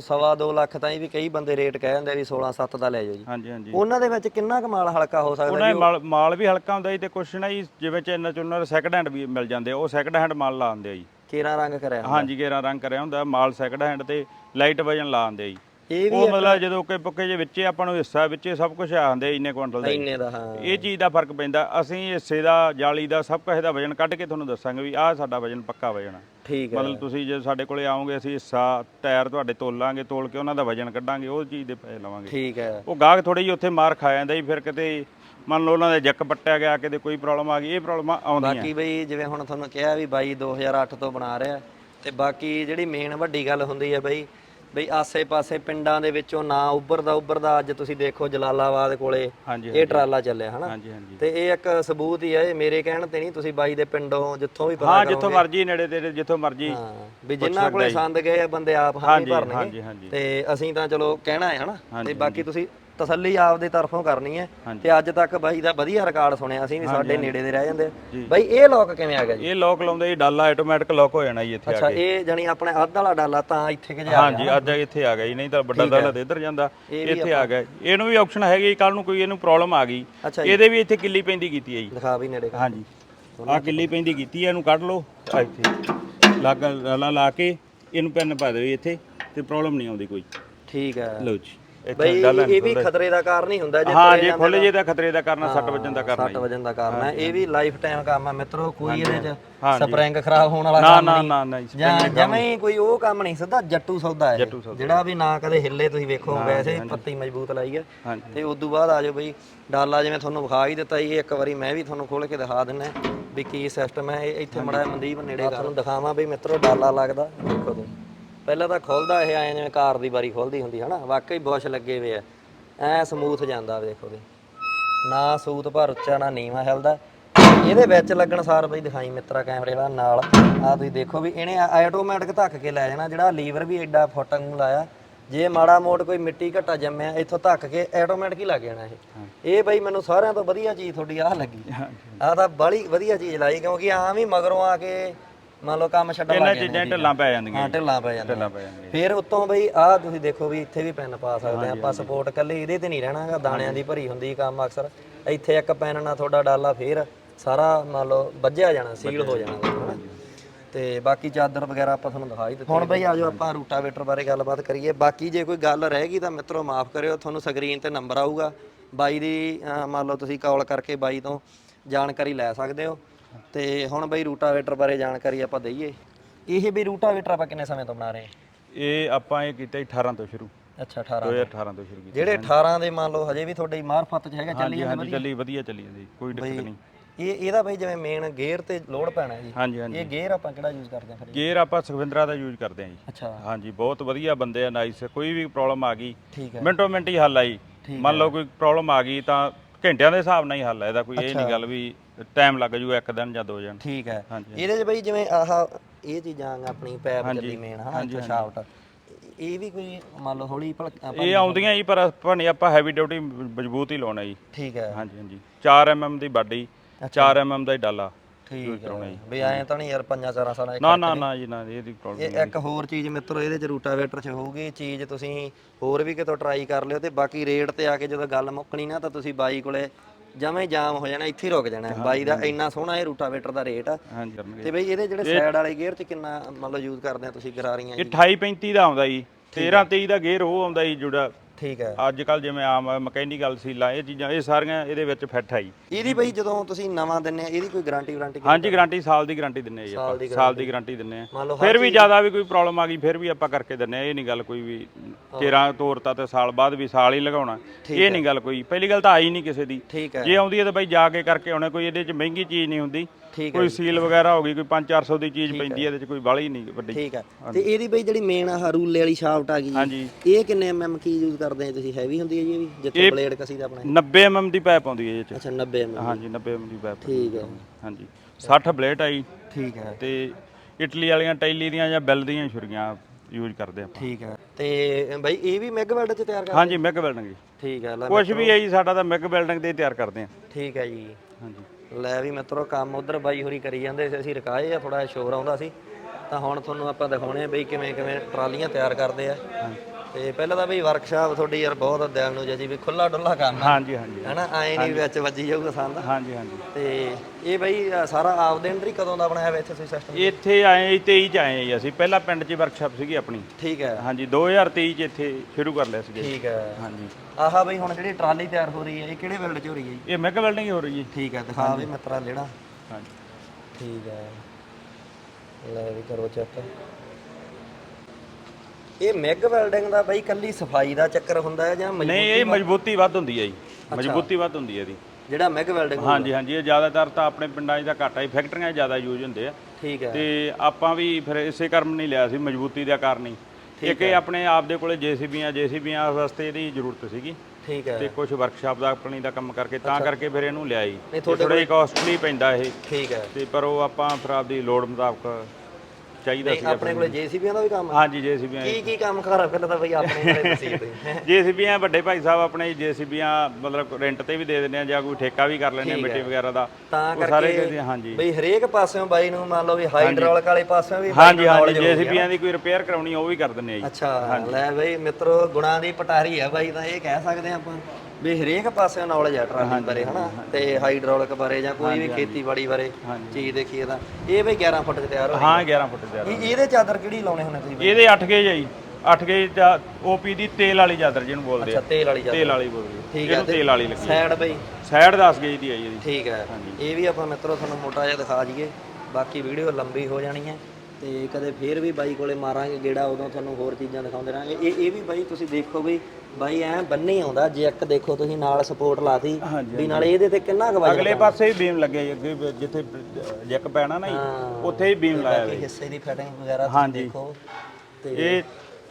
ਸਵਾ 2 ਲੱਖ ਤਾਈਂ ਵੀ ਕਈ ਬੰਦੇ ਰੇਟ ਕਹਿ ਦਿੰਦੇ ਵੀ 16 7 ਦਾ ਲੈ ਜਾਓ ਜੀ। ਹਾਂਜੀ ਹਾਂਜੀ। ਉਹਨਾਂ ਦੇ ਵਿੱਚ ਕਿੰਨਾ ਕਮਾਲ ਹਲਕਾ ਹੋ ਸਕਦਾ ਉਹਨਾਂ ਦੇ ਮਾਲ ਮਾਲ ਵੀ ਹਲਕਾ ਹੁੰਦਾ ਜੀ ਤੇ ਕੁਛ ਨਾ ਜੀ ਜਿਵੇਂ ਚੈਨਲ ਚ ਉਹਨਾਂ ਦੇ ਸੈਕੰਡ ਹੈਂਡ ਵੀ ਮਿਲ ਜਾਂਦੇ ਆ ਉਹ ਸੈਕੰਡ ਹੈਂਡ ਮਾਲ ਲਾ ਆ ਜੀ। ਕੇਰਾ ਰੰਗ ਕਰਿਆ ਹਾਂਜੀ ਗੇਰਾ ਰੰਗ ਕਰਿਆ ਹੁੰਦਾ ਮਾਲ ਸੈਕੰਡ ਹੈਂਡ ਤੇ ਲਾਈਟ ਵਜਨ ਲਾ ਆਉਂਦੇ ਆ ਜੀ। ਇਹ ਵੀ ਉਹ ਮਤਲਬ ਜਦੋਂ ਕਿ ਪੱਕੇ ਜੇ ਵਿੱਚੇ ਆਪਾਂ ਨੂੰ ਹਿੱਸਾ ਵਿੱਚੇ ਸਭ ਕੁਝ ਆਉਂਦੇ ਇੰਨੇ ਕੁਇੰਟਲ ਦਾ। ਇੰਨੇ ਦਾ ਹਾਂ। ਇਹ ਚੀਜ਼ ਦਾ ਫ਼ਰਕ ਪੈਂਦਾ। ਅਸੀਂ ਹਿੱਸੇ ਦਾ ਜਾਲੀ ਦਾ ਸਭ ਕੁਝ ਦਾ ਵਜਨ ਕੱਢ ਕੇ ਤੁਹਾਨੂੰ ਦੱਸਾਂਗੇ ਵੀ ਆਹ ਸਾਡਾ ਵਜਨ ਪੱਕਾ ਵਜਨ ਆ। ਠੀਕ ਹੈ। ਮਤਲਬ ਤੁਸੀਂ ਜੇ ਸਾਡੇ ਕੋਲੇ ਆਓਗੇ ਅਸੀਂ ਹਿੱਸਾ ਟਾਇਰ ਤੁਹਾਡੇ ਤੋਲਾਂਗੇ ਤੋਲ ਕੇ ਉਹਨਾਂ ਦਾ ਵਜਨ ਕੱਢਾਂਗੇ ਉਹ ਚੀਜ਼ ਦੇ ਪੈਸੇ ਲਵਾਂਗੇ। ਠੀਕ ਹੈ। ਉਹ ਗਾਹਕ ਥੋੜੀ ਜਿਹੀ ਉੱਥੇ ਮਾਰ ਖਾ ਜਾਂਦਾ ਜੀ ਫਿਰ ਕਿਤੇ ਮੰਨ ਲਓ ਉਹਨਾਂ ਦੇ ਜੱਕ ਪੱਟਿਆ ਗਿਆ ਕਿਤੇ ਕੋਈ ਪ੍ਰੋਬਲਮ ਆ ਗਈ ਇਹ ਪ੍ਰੋਬਲਮਾਂ ਆਉਂਦੀਆਂ। ਬਾਕੀ ਬਈ ਜਿਵੇਂ ਹੁਣ ਤੁਹਾਨੂੰ ਕਿਹਾ ਵੀ ਬਾਈ 2008 ਤੋਂ ਬਣਾ ਰਿਹਾ ਤੇ ਬਾਕੀ ਜਿਹੜੀ ਮੇਨ ਵੱਡੀ ਗੱਲ ਹੁੰਦੀ ਹੈ ਬਈ ਬਈ ਆਸੇ-ਪਾਸੇ ਪਿੰਡਾਂ ਦੇ ਵਿੱਚੋਂ ਨਾ ਉੱਭਰਦਾ ਉੱਭਰਦਾ ਅੱਜ ਤੁਸੀਂ ਦੇਖੋ ਜਲਾਲਾਬਾਦ ਕੋਲੇ ਇਹ ਟਰਾਲਾ ਚੱਲਿਆ ਹਨਾ? ਤੇ ਇਹ ਇੱਕ ਸਬੂਤ ਹੀ ਹੈ ਇਹ ਮੇਰੇ ਕਹਿਣ ਤੇ ਨਹੀਂ ਤੁਸੀਂ ਬਾਈ ਦੇ ਪਿੰਡੋਂ ਜਿੱਥੋਂ ਵੀ ਪਤਾ ਹਾਂ ਕਰੋਗੇ। ਜਿੱਥੋਂ ਮਰਜ਼ੀ ਨੇੜੇ ਤੇੜੇ ਜਿੱਥੋਂ ਮਰਜ਼ੀ ਹਾਂ ਵੀ ਜਿੰਨਾ ਕੋਲੇ ਸੰਦ ਗਏ ਆ ਬੰਦੇ ਆਪ ਹਾਂ ਭਰਨਗੇ। ਤੇ ਅਸੀਂ ਤਾਂ ਚਲੋ ਕਹਿਣਾ ਹੈ ਹਨਾ? ਤੇ ਬਾਕੀ ਤੁਸੀਂ ਤਸੱਲੀ ਆਪਦੇ ਤਰਫੋਂ ਕਰਨੀ ਹੈ। ਤੇ ਅੱਜ ਤੱਕ ਬਾਈ ਦਾ ਵਧੀਆ ਰਿਕਾਰਡ ਸੁਣਿਆ ਅਸੀਂ ਵੀ ਸਾਡੇ ਨੇੜੇ ਦੇ ਰਹਿ ਜਾਂਦੇ। ਬਾਈ ਇਹ ਲੋਕ ਕਿਵੇਂ ਆ ਗਿਆ ਜੀ? ਇਹ ਲੋਕ ਲਾਉਂਦੇ ਜੀ ਡਾਲਾ ਆਟੋਮੈਟਿਕ ਲੋਕ ਹੋ ਜਾਣਾ ਜੀ ਇੱਥੇ ਆ ਅੱਛਾ ਕੇ। ਇਹ ਜਣੀ ਆਪਣੇ ਅੱਧ ਵਾਲਾ ਡਾਲਾ ਤਾਂ ਇੱਥੇ ਕਿ ਜਾ ਹਾਂਜੀ ਅੱਜ ਇੱਥੇ ਆ ਗਿਆ ਜੀ ਨਹੀਂ ਤਾਂ ਵੱਡਾ ਡਾਲਾ ਤੇ ਇੱਧਰ ਜਾਂਦਾ ਇਹ ਇੱਥੇ ਆ ਗਿਆ। ਇਹਨੂੰ ਵੀ ਆਪਸ਼ਨ ਹੈਗੀ ਕੱਲ ਨੂੰ ਕੋਈ ਇਹਨੂੰ ਪ੍ਰੋਬਲਮ ਆ ਗਈ। ਅੱਛਾ ਇਹਦੇ ਵੀ ਇੱਥੇ ਕਿੱਲੀ ਪੈਂਦੀ ਕੀਤੀ ਹੈ ਜੀ। ਦਿਖਾ ਵੀ ਨੇੜੇ। ਹਾਂਜੀ। ਆ ਕਿੱਲੀ ਪੈਂਦੀ ਕੀਤੀ ਹੈ ਇਹਨੂੰ ਕੱਢ ਲਓ। ਇੱਥੇ। ਲੱਗ ਲਾ ਲਾ ਕੇ ਇਹਨੂੰ ਪੈਨ ਪਾ ਦਿਓ ਇੱਥੇ ਤੇ ਪ੍ਰੋਬਲਮ ਨਹੀਂ ਆਉਂਦੀ ਕੋਈ। ਠੀਕ ਹੈ। ਲਓ ਜੀ। ਬਈ ਇਹ ਵੀ ਖਤਰੇ ਦਾ ਕਾਰਨ ਹੀ ਹੁੰਦਾ ਜੇ ਹਾਂ ਜੇ ਖੁੱਲ ਜੇ ਤਾਂ ਖਤਰੇ ਦਾ ਕਰਨਾ ਸੱਟ ਵੱਜਣ ਦਾ ਕਰਨਾ 60 ਵਜਨ ਦਾ ਕਾਰਨ ਹੈ ਇਹ ਵੀ ਲਾਈਫ ਟਾਈਮ ਕੰਮ ਹੈ ਮਿੱਤਰੋ ਕੋਈ ਇਹਦੇ ਚ। ਸਪਰਿੰਗ ਖਰਾਬ ਹੋਣ ਵਾਲਾ ਨਾ ਕੰਮ ਨਾ ਨਹੀਂ। ਨਾ ਨਾ ਜਾਂ ਜਵੇਂ ਕੋਈ ਉਹ ਕੰਮ ਨਹੀਂ ਸਿੱਧਾ ਜੱਟੂ ਸੌਦਾ ਹੈ। ਜਿਹੜਾ ਵੀ ਨਾ ਕਦੇ ਹਿੱਲੇ ਤੁਸੀਂ ਵੇਖੋ ਵੈਸੇ ਪੱਤੀ ਮਜ਼ਬੂਤ ਲਾਈ ਹੈ ਤੇ ਉਸ ਤੋਂ ਬਾਅਦ ਆ ਜਾਓ ਬਈ ਡਾਲਾ ਜਿਵੇਂ ਤੁਹਾਨੂੰ ਵਿਖਾ ਹੀ ਦਿੱਤਾ ਜੀ ਇੱਕ ਵਾਰੀ ਮੈਂ ਵੀ ਤੁਹਾਨੂੰ ਖੋਲ ਕੇ ਦਿਖਾ ਦਿੰਨਾ ਵੀ ਕੀ ਸਿਸਟਮ ਹੈ ਇਹ ਇੱਥੇ ਮੜਾ ਮਨਦੀਪ ਨੇੜੇ ਕਰ ਤੁਹਾਨੂੰ ਦਿਖਾਵਾਂ ਬਈ ਮਿੱਤਰੋ ਡਾਲਾ ਲੱਗਦਾ ਦੇਖੋ ਤੁਸੀਂ। ਪਹਿਲਾਂ ਤਾਂ ਖੁੱਲਦਾ ਇਹ ਐ ਜਿਵੇਂ ਕਾਰ ਦੀ ਬਾਰੀ ਖੁੱਲਦੀ ਹੁੰਦੀ ਹਨਾ? ਵਾਕਈ ਬੁਸ਼ ਲੱਗੇ ਹੋਏ ਆ। ਐ ਸਮੂਥ ਜਾਂਦਾ ਦੇਖੋ ਤੁਸੀਂ ਨਾ ਸੂਤ ਭਰ ਉੱਚਾ ਨਾ ਨੀਵਾ ਹਿਲਦਾ। ਇਹਦੇ ਵਿੱਚ ਲੱਗਣ ਸਾਰ ਬਈ ਦਿਖਾਈ ਮਿੱਤਰਾ ਕੈਮਰੇ ਵਾਲਾ ਨਾਲ। ਆ ਤੁਸੀਂ ਦੇਖੋ ਵੀ ਇਹਨੇ ਆਟੋਮੈਟਿਕ ਧੱਕ ਕੇ ਲੈ ਜਾਣਾ ਜਿਹੜਾ ਲੀਵਰ ਵੀ ਐਡਾ ਫੁੱਟ ਨੂੰ ਲਾਇਆ। ਜੇ ਮਾੜਾ ਮੋੜ ਕੋਈ ਮਿੱਟੀ ਘਟਾ ਜੰਮਿਆ ਇੱਥੋਂ ਧੱਕ ਕੇ ਆਟੋਮੈਟਿਕ ਹੀ ਲੱਗ ਜਾਣਾ ਇਹ। ਇਹ ਬਈ ਮੈਨੂੰ ਸਾਰਿਆਂ ਤੋਂ ਵਧੀਆ ਚੀਜ਼ ਤੁਹਾਡੀ ਆਹ ਲੱਗੀ। ਆਹ ਤਾਂ ਬੜੀ ਵਧੀਆ ਚੀਜ਼ ਲਾਈ ਕਿਉਂਕਿ ਆਮ ਹੀ ਮਗਰੋਂ ਆ ਕੇ ਮੰਨ ਲਓ ਕੰਮ ਛੱਡਣ ਇਹਨਾਂ ਲੱਗ ਜਾਂਦੇ ਚੀਜ਼ਾਂ ਢਿੱਲਾਂ ਪੈ ਜਾਂਦੀਆਂ ਹਾਂ ਢਿੱਲਾਂ ਪੈ ਜਾਂਦੀਆਂ ਢਿੱਲਾਂ ਪੈ ਜਾਂਦੀਆਂ ਫਿਰ ਉੱਤੋਂ ਬਈ ਆਹ ਤੁਸੀਂ ਦੇਖੋ ਵੀ ਇੱਥੇ ਵੀ ਪੈਨ ਪਾ ਸਕਦੇ ਆ ਆਪਾਂ ਸਪੋਰਟ ਕੱਲੇ ਇਹਦੇ ਤੇ ਨਹੀਂ ਰਹਿਣਾਗਾ ਦਾਣਿਆਂ ਦੀ ਭਰੀ ਹੁੰਦੀ ਕੰਮ ਅਕਸਰ। ਇੱਥੇ ਇੱਕ ਪੈਨ ਨਾਲ ਤੁਹਾਡਾ ਡਾਲਾ ਫੇਰ ਸਾਰਾ ਮੰਨ ਲਓ ਵੱਜਿਆ ਜਾਣਾ ਸੀਲ ਹੋ ਜਾਣਾ। ਹਨਾ। ਤੇ ਬਾਕੀ ਚਾਦਰ ਵਗੈਰਾ ਆਪਾਂ ਤੁਹਾਨੂੰ ਦਿਖਾ ਹੀ ਦਿੱਤੀ ਹੁਣ ਬਈ ਆਜੋ ਆਪਾਂ ਰੂਟਾਵੇਟਰ ਬਾਰੇ ਗੱਲਬਾਤ ਕਰੀਏ। ਬਾਕੀ ਜੇ ਕੋਈ ਗੱਲ ਰਹਿ ਗਈ ਤਾਂ ਮਿੱਤਰੋ ਮਾਫ ਕਰਿਓ ਤੁਹਾਨੂੰ ਸਕਰੀਨ ਤੇ ਨੰਬਰ ਆਊਗਾ। ਬਾਈ ਦੀ ਅਹ, ਮੰਨ ਲਓ ਤੁਸੀਂ ਕਾਲ ਕਰਕੇ ਬਾਈ ਤੋਂ ਜਾਣਕਾਰੀ ਲੈ ਸਕਦੇ ਹੋ। ਤੇ ਹੁਣ ਬਈ ਰੂਟਾਵੇਟਰ ਬਾਰੇ ਜਾਣਕਾਰੀ ਆਪਾਂ ਦਈਏ। ਇਹ ਵੀ ਰੂਟਾਵੇਟਰ ਆਪਾਂ ਕਿੰਨੇ ਸਮੇਂ ਤੋਂ ਬਣਾ ਰਹੇ ਹਾਂ? ਇਹ ਆਪਾਂ ਇਹ ਕੀਤਾ ਜੀ 18 ਤੋਂ ਸ਼ੁਰੂ। ਅੱਛਾ 18 2018 ਤੋਂ ਸ਼ੁਰੂ ਕੀਤਾ ਜਿਹੜੇ 18 ਦੇ ਮੰਨ ਲਓ ਹਜੇ ਵੀ ਤੁਹਾਡੀ ਮਾਰਫਤ ਚ ਹੈਗਾ ਚੱਲੀ ਹਾਂਜੀ ਹਾਂਜੀ ਚੱਲੀ ਵਧੀਆ ਚੱਲੀ ਜਾਂਦੀ ਕੋਈ ਦਿੱਕਤ ਨਹੀਂ। ਇਹ ਇਹਦਾ ਬਈ ਜਿਵੇਂ ਮੇਨ ਗੇਅਰ ਤੇ ਲੋਡ ਪੈਣਾ ਜੀ। ਹਾਂਜੀ ਹਾਂਜੀ। ਇਹ ਗੇਅਰ ਆਪਾਂ ਕਿਹੜਾ ਯੂਜ਼ ਕਰਦੇ ਹਾਂ ਫਿਰ? ਗੇਅਰ ਆਪਾਂ ਸੁਖਵਿੰਦਰਾ ਦਾ ਯੂਜ਼ ਕਰਦੇ ਹਾਂ ਜੀ। ਅੱਛਾ। ਹਾਂਜੀ ਬਹੁਤ ਵਧੀਆ ਬੰਦੇ ਆ ਨਾਈਸ ਕੋਈ ਵੀ ਪ੍ਰੋਬਲਮ ਆ ਗਈ ਮਿੰਟੋ ਮਿੰਟ ਹੀ ਹੱਲ ਆਈ ਮੰਨ ਲਓ ਕੋਈ ਪ੍ਰੋਬਲਮ ਆ ਗਈ ਤਾਂ ਘੰਟਿਆਂ ਦੇ ਹਿਸਾਬ ਨਾਲ ਹੀ ਹੱਲ ਹੈ ਇਹਦਾ ਕੋਈ ਇਹ ਨਹੀਂ ਗੱਲ ਵੀ ਟਾਈਮ ਲੱਗ ਜੂ ਇੱਕ ਦਿਨ ਜਾਂ ਦੋ ਦਿਨ। ਠੀਕ ਹੈ। ਹਾਂਜੀ। ਇਹਦੇ 'ਚ ਬਈ ਜਿਵੇਂ ਆਹ ਇਹ ਚੀਜ਼ਾਂ ਆ ਆਪਣੀ ਪੈਪ ਚੱਲੀ ਮੇਨ ਹਨਾ ਸ਼ਾਫਟ ਇਹ ਵੀ ਕੋਈ ਮੰਨ ਲਓ ਹੌਲੀ ਭਲ ਆਪਾਂ- ਇਹ ਆਉਂਦੀਆਂ ਜੀ ਪਰ ਨਹੀਂ ਆਪਾਂ ਹੈਵੀ ਡਿਊਟੀ ਮਜ਼ਬੂਤ ਹੀ ਲਾਉਣਾ ਜੀ। ਠੀਕ ਹੈ। ਹਾਂਜੀ ਹਾਂਜੀ। 4 mm ਦੀ ਬਾਡੀ 4 mm ਦਾ ਹੀ ਡਾਲਾ। ਠੀਕ ਹੈ। ਵੀ ਐਂ ਤਾਂ ਨਹੀਂ ਯਾਰ ਪੰਜਾਂ ਚਾਰਾਂ ਸਾਲਾਂ ਇੱਕ ਨਾ ਨਾ ਨਾ ਜੀ ਨਾ ਇਹਦੀ ਪ੍ਰੋਬਲਮ ਇਹ ਇੱਕ ਹੋਰ ਚੀਜ਼ ਮਿੱਤਰੋ ਇਹਦੇ ਚ ਰੂਟਾਵੇਟਰ ਚ ਹੋਊਗੀ। ਚੀਜ਼ ਤੁਸੀਂ ਹੋਰ ਵੀ ਕਿਤੋਂ ਟਰਾਈ ਕਰ ਲਿਓ ਤੇ ਬਾਕੀ ਰੇਟ ਤੇ ਆ ਕੇ ਜਦੋਂ ਗੱਲ ਮੁੱਕਣੀ ਨਾ ਤਾਂ ਤੁਸੀਂ ਬਾਈ ਕੋਲੇ ਜਮਾਂ ਹੀ ਜਾਮ ਹੋ ਜਾਣਾ ਇੱਥੇ ਹੀ ਰੁਕ ਜਾਣਾ। ਬਾਈ ਦਾ ਇੰਨਾ ਸੋਹਣਾ ਇਹ ਰੂਟਾਵੇਟਰ ਦਾ ਰੇਟ ਆ। ਹਾਂਜੀ ਤੇ ਬਈ ਇਹਦੇ ਜਿਹੜੇ ਸਾਈਡ ਵਾਲੇ ਗੇਅਰ ਚ ਕਿੰਨਾ ਮਤਲਬ ਯੂਜ਼ ਕਰਦੇ ਆ ਤੁਸੀਂ ਗਰਾਰੀਆਂ ਇਹ 28 35 ਦਾ ਆਉਂਦਾ ਜੀ 13 23 ਦਾ ਗੇਅਰ ਉਹ ਆਉਂਦਾ ਜੀ ਜਿਹੜਾ ਠੀਕ ਹੈ। ਅੱਜ ਕੱਲ ਜਿਵੇਂ ਆਮ ਮਕੈਨੀਕਲ ਸੀਲਾਂ ਇਹ ਚੀਜ਼ਾਂ ਇਹ ਸਾਰੀਆਂ ਇਹਦੇ ਵਿੱਚ ਫਿੱਟ ਜੀ। ਇਹਦੀ ਬਈ ਜਦੋਂ ਤੁਸੀਂ ਨਵਾਂ ਦਿੰਨੇ ਆ ਇਹਦੀ ਕੋਈ ਗਾਰੰਟੀ ਵਾਰੰਟੀ ਹਾਂਜੀ ਗਾਰੰਟੀ ਸਾਲ ਦੀ ਗਾਰੰਟੀ ਦਿੰਨੇ ਆ ਜੀ ਸਾਲ ਦੀ ਆਪਾਂ ਸਾਲ ਦੀ ਗਾਰੰਟੀ। ਦਿੰਨੇ ਆ। ਫਿਰ ਵੀ ਜ਼ਿਆਦਾ ਵੀ ਕੋਈ ਪ੍ਰੋਬਲਮ ਆ ਗਈ ਫਿਰ ਵੀ ਆਪਾਂ ਕਰਕੇ ਦਿੰਨੇ ਆ। ਇਹ ਨਹੀਂ ਗੱਲ ਕੋਈ ਵੀ ਤੇਰਾਂ ਤੋਰਤਾ ਤੇ ਸਾਲ ਬਾਅਦ ਵੀ ਸਾਲ ਹੀ ਲਗਾਉਣਾ। ਇਹ ਨਹੀਂ ਗੱਲ ਕੋਈ। ਪਹਿਲੀ ਗੱਲ ਤਾਂ ਆਈ ਨਹੀਂ ਕਿਸੇ ਦੀ। ਹੈ। ਜੇ ਆਉਂਦੀ ਹੈ ਤਾਂ ਬਾਈ ਜਾ ਕੇ ਕਰਕੇ ਆਉਣਾ। ਕੋਈ ਇਹਦੇ 'ਚ ਮਹਿੰਗੀ ਚੀਜ਼ ਨਹੀਂ ਹੁੰਦੀ। ਠੀਕ ਹੈ ਕੋਈ ਸੀਲ ਵਗੈਰਾ ਹੋ ਗਈ ਕੋਈ 5-400 ਦੀ ਚੀਜ਼ ਪੈਂਦੀ ਹੈ। ਇਹਦੇ 'ਚ ਕੋਈ ਬਾਹਲੀ ਨਹੀਂ ਵੱਡੀ। ਠੀਕ ਹੈ। ਤੇ ਇਹਦੀ ਬਈ ਜਿਹੜੀ ਮੇਨ ਆ ਰੂਲੇ ਵਾਲੀ ਸ਼ਾਫਟ ਆ ਗਈ ਇਹ ਕਿੰਨੇ ਐਮਐਮ ਕੀ ਯੂਜ਼ ਕਰਦੇ ਆ ਤੁਸੀਂ? ਹੈਵੀ ਹੁੰਦੀ ਹੈ ਜੀ ਇਹ ਵੀ? ਜਿੱਥੇ ਬਲੇਡ ਕਸੀ ਦਾ ਆਪਣਾ? 90 mm ਦੀ ਪਾਈਪ ਆਉਂਦੀ ਹੈ ਇਹਦੇ 'ਚ। ਅੱਛਾ 90 ਐਮਐਮ ਹਾਂਜੀ 90 mm ਦੀ ਪਾਈਪ ਠੀਕ ਹੈ। ਹਾਂਜੀ। 60 ਬਲੇਟ ਆਈ ਠੀਕ ਹੈ। ਤੇ ਇਟਲੀ ਵਾਲੀਆਂ ਟੈਲੀ ਦੀਆਂ ਜਾਂ ਬਿੱਲ ਦੀਆਂ ਛੁਰੀਆਂ। ਯੂਜ਼ ਕਰਦੇ ਆਪਾਂ। ਠੀਕ ਹੈ। ਤੇ ਬਈ ਇਹ ਵੀ ਮੈਗ ਵੈਲਡ ਚ ਤਿਆਰ ਕਰ ਹਾਂਜੀ ਮੈਗ ਬਿਲਡਿੰਗ ਜੀ। ਠੀਕ ਹੈ ਲੈ ਕੁਝ ਵੀ ਹੈ ਜੀ ਸਾਡਾ ਤਾਂ ਮੈਗ ਬਿਲਡਿੰਗ ਤੇ ਹੀ ਤਿਆਰ ਕਰਦੇ ਆ ਠੀਕ ਹੈ ਜੀ। ਹਾਂਜੀ। ਲੈ ਵੀ ਮਿੱਤਰੋ ਕੰਮ ਉਧਰ ਬਾਈ ਹੋਰੀ ਕਰੀ ਜਾਂਦੇ ਸੀ ਅਸੀਂ ਰਕਾਏ ਆ ਥੋੜਾ ਸ਼ੋਰ ਆਉਂਦਾ ਸੀ। ਤਾਂ ਹੁਣ ਤੁਹਾਨੂੰ ਆਪਾਂ ਦਿਖਾਉਣੇ ਆ ਬਈ ਕਿਵੇਂ ਕਿਵੇਂ ਟਰਾਲੀਆਂ ਤਿਆਰ ਕਰਦੇ ਆ। ਤੇ ਪਹਿਲਾਂ ਤਾਂ ਬਈ ਵਰਕਸ਼ਾਪ ਤੁਹਾਡੀ ਯਾਰ ਬਹੁਤ ਦਿਲ ਨੂੰ ਜੀ ਵੀ ਖੁੱਲਾ ਡੁੱਲਾ ਕੰਮ ਹੈ ਹਾਂਜੀ ਹਾਂਜੀ। ਹਨਾ ਐ ਨਹੀਂ ਵਿੱਚ ਵੱਜੀ ਜਾਊਗਾ ਸੰਦ ਹਾਂਜੀ ਹਾਂਜੀ। ਤੇ ਇਹ ਬਈ ਅ, ਸਾਰਾ ਆਪਦੇ ਅੰਦਰ ਹੀ ਕਦੋਂ ਦਾ ਬਣਾਇਆ ਹੋਇਆ ਇੱਥੇ ਤੁਸੀਂ ਸਿਸਟਮ ਇੱਥੇ ਆਏ ਜੀ 23 ਚ ਆਏ ਜੀ ਅਸੀਂ। ਪਹਿਲਾਂ ਪਿੰਡ 'ਚ ਵਰਕਸ਼ਾਪ ਸੀਗੀ ਆਪਣੀ। ਠੀਕ ਹੈ। ਹਾਂਜੀ 2023 ਚ ਇੱਥੇ ਸ਼ੁਰੂ ਕਰ ਲਿਆ ਸੀਗਾ। ਠੀਕ ਹੈ। ਹਾਂਜੀ। ਆਹਾ ਬਈ ਹੁਣ ਜਿਹੜੀ ਟਰਾਲੀ ਤਿਆਰ ਹੋ ਰਹੀ ਹੈ ਇਹ ਕਿਹੜੇ ਬਿਲਡ 'ਚ ਹੋ ਰਹੀ ਹੈ ਜੀ? ਇਹ ਮੈਗਾ ਵੈਲਡਿੰਗ ਹੋ ਰਹੀ ਜੀ ਠੀਕ ਹੈ ਦਿਖਾ ਵੀ ਮਿੱਤਰਾ ਲੈਣਾ। ਹਾਂਜੀ। ਠੀਕ ਹੈ। ਲੈ ਵੀ ਕਰੋ ਚੈੱਕ। ਇਹ ਮੈਗ ਵੈਲਡਿੰਗ ਦਾ ਬਈ ਕੱਲੀ ਸਫ਼ਾਈ ਦਾ ਚੱਕਰ ਹੁੰਦਾ ਹੈ ਜਾਂ ਮਜ਼ਬੂਤ- ਨਹੀਂ ਇਹ ਮਜ਼ਬੂਤੀ ਵੱਧ ਹੁੰਦੀ ਹੈ ਜੀ। ਮਜ਼ਬੂਤੀ ਵੱਧ ਹੁੰਦੀ ਹੈ ਇਹਦੀ। ਜਿਹੜਾ ਮੈਗ ਵੈਲਡਿੰਗ ਹਾਂਜੀ ਹਾਂਜੀ ਇਹ ਜ਼ਿਆਦਾਤਰ ਤਾਂ ਆਪਣੇ ਪਿੰਡਾਂ 'ਚ ਤਾਂ ਘੱਟ ਹੈ ਫੈਕਟਰੀਆਂ 'ਚ ਜ਼ਿਆਦਾ ਯੂਜ਼ ਹੁੰਦੇ ਆ। ਠੀਕ ਹੈ। ਤੇ ਆਪਾਂ ਵੀ ਫਿਰ ਇਸੇ ਕਰਮ ਨਹੀਂ ਲਿਆ ਸੀ ਮਜ਼ਬੂਤੀ ਦਾ ਕਾਰਨ ਹੀ। ਇੱਕ ਇਹ ਆਪਣੇ ਆਪ ਦੇ ਕੋਲੇ ਜੀਸੀਬੀਆਂ ਜੀਸੀਬੀਆਂ ਵਾਸਤੇ ਇਹਦੀ ਜ਼ਰੂਰਤ ਸੀਗੀ। ਠੀਕ ਹੈ। ਤੇ ਕੁਝ ਵਰਕਸ਼ਾਪ ਦਾ ਆਪਣੀ ਦਾ ਕੰਮ ਕਰਕੇ ਤਾਂ ਕਰਕੇ ਫਿਰ ਇਹਨੂੰ ਲਿਆ ਜੀ ਨਹੀਂ, ਥੋੜਾ ਕਾਸਟਲੀ ਪੈਂਦਾ ਇਹ। ਠੀਕ ਹੈ। ਤੇ ਪਰ ਉਹ ਆਪਾਂ ਫਿਰ ਆਪਦੀ ਲੋੜ ਮੁਤਾਬਕ ਚਾਹੀਦਾ ਸੀ ਆਪਣੇ ਕੋਲੇ ਜੀਸੀਬੀਆਂ ਦਾ ਵੀ ਕੰਮ ਹੈ ਹਾਂਜੀ ਜੀਸੀਬੀਆਂ ਕੀ ਕੀ ਕੰਮ ਕਰ ਪਹਿਲਾਂ ਤਾਂ ਬਈ ਆਪਣੇ ਤੁਸੀਂ ਜੀਸੀਬੀਆਂ ਵੱਡੇ ਭਾਈ ਸਾਹਿਬ ਆਪਣੇ ਜੀਸੀਬੀਆਂ ਮਤਲਬ ਰੈਂਟ ਤੇ ਵੀ ਦੇ ਦਿੰਦੇ ਆ ਜਾਂ ਕੋਈ ਠੇਕਾ ਵੀ ਕਰ ਲੈਂਦੇ ਆ ਮਿੱਟੀ ਵਗੈਰਾ ਦਾ। ਤਾਂ ਕਰਕੇ ਹਾਂਜੀ। ਬਈ ਹਰੇਕ ਪਾਸਿਓਂ ਬਾਈ ਨੂੰ ਮੰਨ ਲਓ ਵੀ ਹਾਈਡ੍ਰੋਲਿਕ ਵਾਲੇ ਪਾਸਿਓਂ ਵੀ ਹਾਂਜੀ ਹਾਂਜੀ ਜੀਸੀਬੀਆਂ ਦੀ ਕੋਈ ਰਿਪੇਅਰ ਕਰਾਉਣੀ ਉਹ ਵੀ ਕਰ ਦਿੰਦੇ ਆ ਜੀ। ਅੱਛਾ ਲੈ ਬਈ ਮਿੱਤਰੋ ਗੁਣਾ ਦੀ ਪਟਾਰੀ ਆ ਬਾਈ ਤਾਂ ਇਹ ਕਹਿ ਸਕਦੇ ਆ ਆਪਾਂ। ਵੀ ਹਰੇਕ ਪਾਸੇ ਨੌਲੇਜ ਆ ਟਰਾਲੀ ਬਾਰੇ ਹਨਾ? ਤੇ ਹਾਈਡ੍ਰੋਲਿਕ ਬਾਰੇ ਜਾਂ ਕੋਈ ਵੀ ਖੇਤੀਬਾੜੀ ਬਾਰੇ ਚੀਜ਼ ਦੇਖੀਏ ਤਾਂ ਇਹ ਬਈ 11 ਫੁੱਟ 'ਚ ਤਿਆਰ ਹੋ ਹਾਂ 11 ਫੁੱਟ ਤਿਆਰ ਇਹ ਇਹਦੇ ਚਾਦਰ ਕਿਹੜੀ ਲਾਉਣੇ ਹੁੰਦੇ ਤੁਸੀਂ? ਇਹਦੇ 8 ਗੇਜ ਆ ਜੀ। 8 ਗੇਜ ਦਾ ਓਪੀ ਦੀ ਤੇਲ ਵਾਲੀ ਚਾਦਰ ਜਿਹਨੂੰ ਬੋਲਦੇ ਅੱਛਾ ਆ ਤੇਲ ਵਾਲੀ ਚਾਦਰ। ਤੇਲ ਵਾਲੀ ਬੋਲਦੇ ਠੀਕ ਹੈ ਤੇਲ ਵਾਲੀ ਲੱਗੀ ਸਾਈਡ ਬਈ? ਸਾਈਡ 10 ਗੇਜ ਦੀ ਆ ਜੀ ਇਹਦੀ। ਠੀਕ ਹੈ ਇਹ ਵੀ ਆਪਾਂ ਮਿੱਤਰੋ ਤੁਹਾਨੂੰ ਮੋਟਾ ਜਿਹਾ ਦਿਖਾ ਦਈਏ। ਬਾਕੀ ਵੀਡੀਓ ਲੰਬੀ ਹੋ ਜਾਣੀ ਹੈ। ਤੇ ਕਦੇ ਫੇਰ ਵੀ ਬਾਈ ਕੋਲੇ ਮਾਰਾਂਗੇ ਗੇੜਾ ਉਦੋਂ ਤੁਹਾਨੂੰ ਹੋਰ ਚੀਜ਼ਾਂ ਦਿਖਾਉਂਦੇ ਰਹਾਂਗੇ। ਇਹ ਇਹ ਵੀ ਬਾਈ ਤੁਸੀਂ ਦੇਖੋ ਬਈ ਬਾਈ ਐ ਬੰਨੀ ਆਉਂਦਾ ਜੇ ਇੱਕ ਦੇਖੋ ਤੁਸੀਂ ਨਾਲ ਸਪੋਰਟ ਲਾਤੀ ਵੀ ਨਾਲੇ ਇਹਦੇ ਤੇ ਕਿੰਨਾ ਕੁ ਵਜਨ ਅਗਲੇ ਪਾਸੇ ਵੀ ਬੀਮ ਲੱਗੇ ਜੀ, ਅੱਗੇ ਵੀ ਜਿੱਥੇ ਜੈਕ ਪੈਣਾ ਨਾ ਜੀ ਉੱਥੇ ਹੀ ਬੀਮ ਲਾਇਆ ਹੋਇਆ ਬਾਕੀ ਹਿੱਸੇ ਦੀ ਫਿਟਿੰਗ ਵਗੈਰਾ ਤੁਸੀਂ ਹਾਂਜੀ। ਦੇਖੋ ਤੇ ਇਹ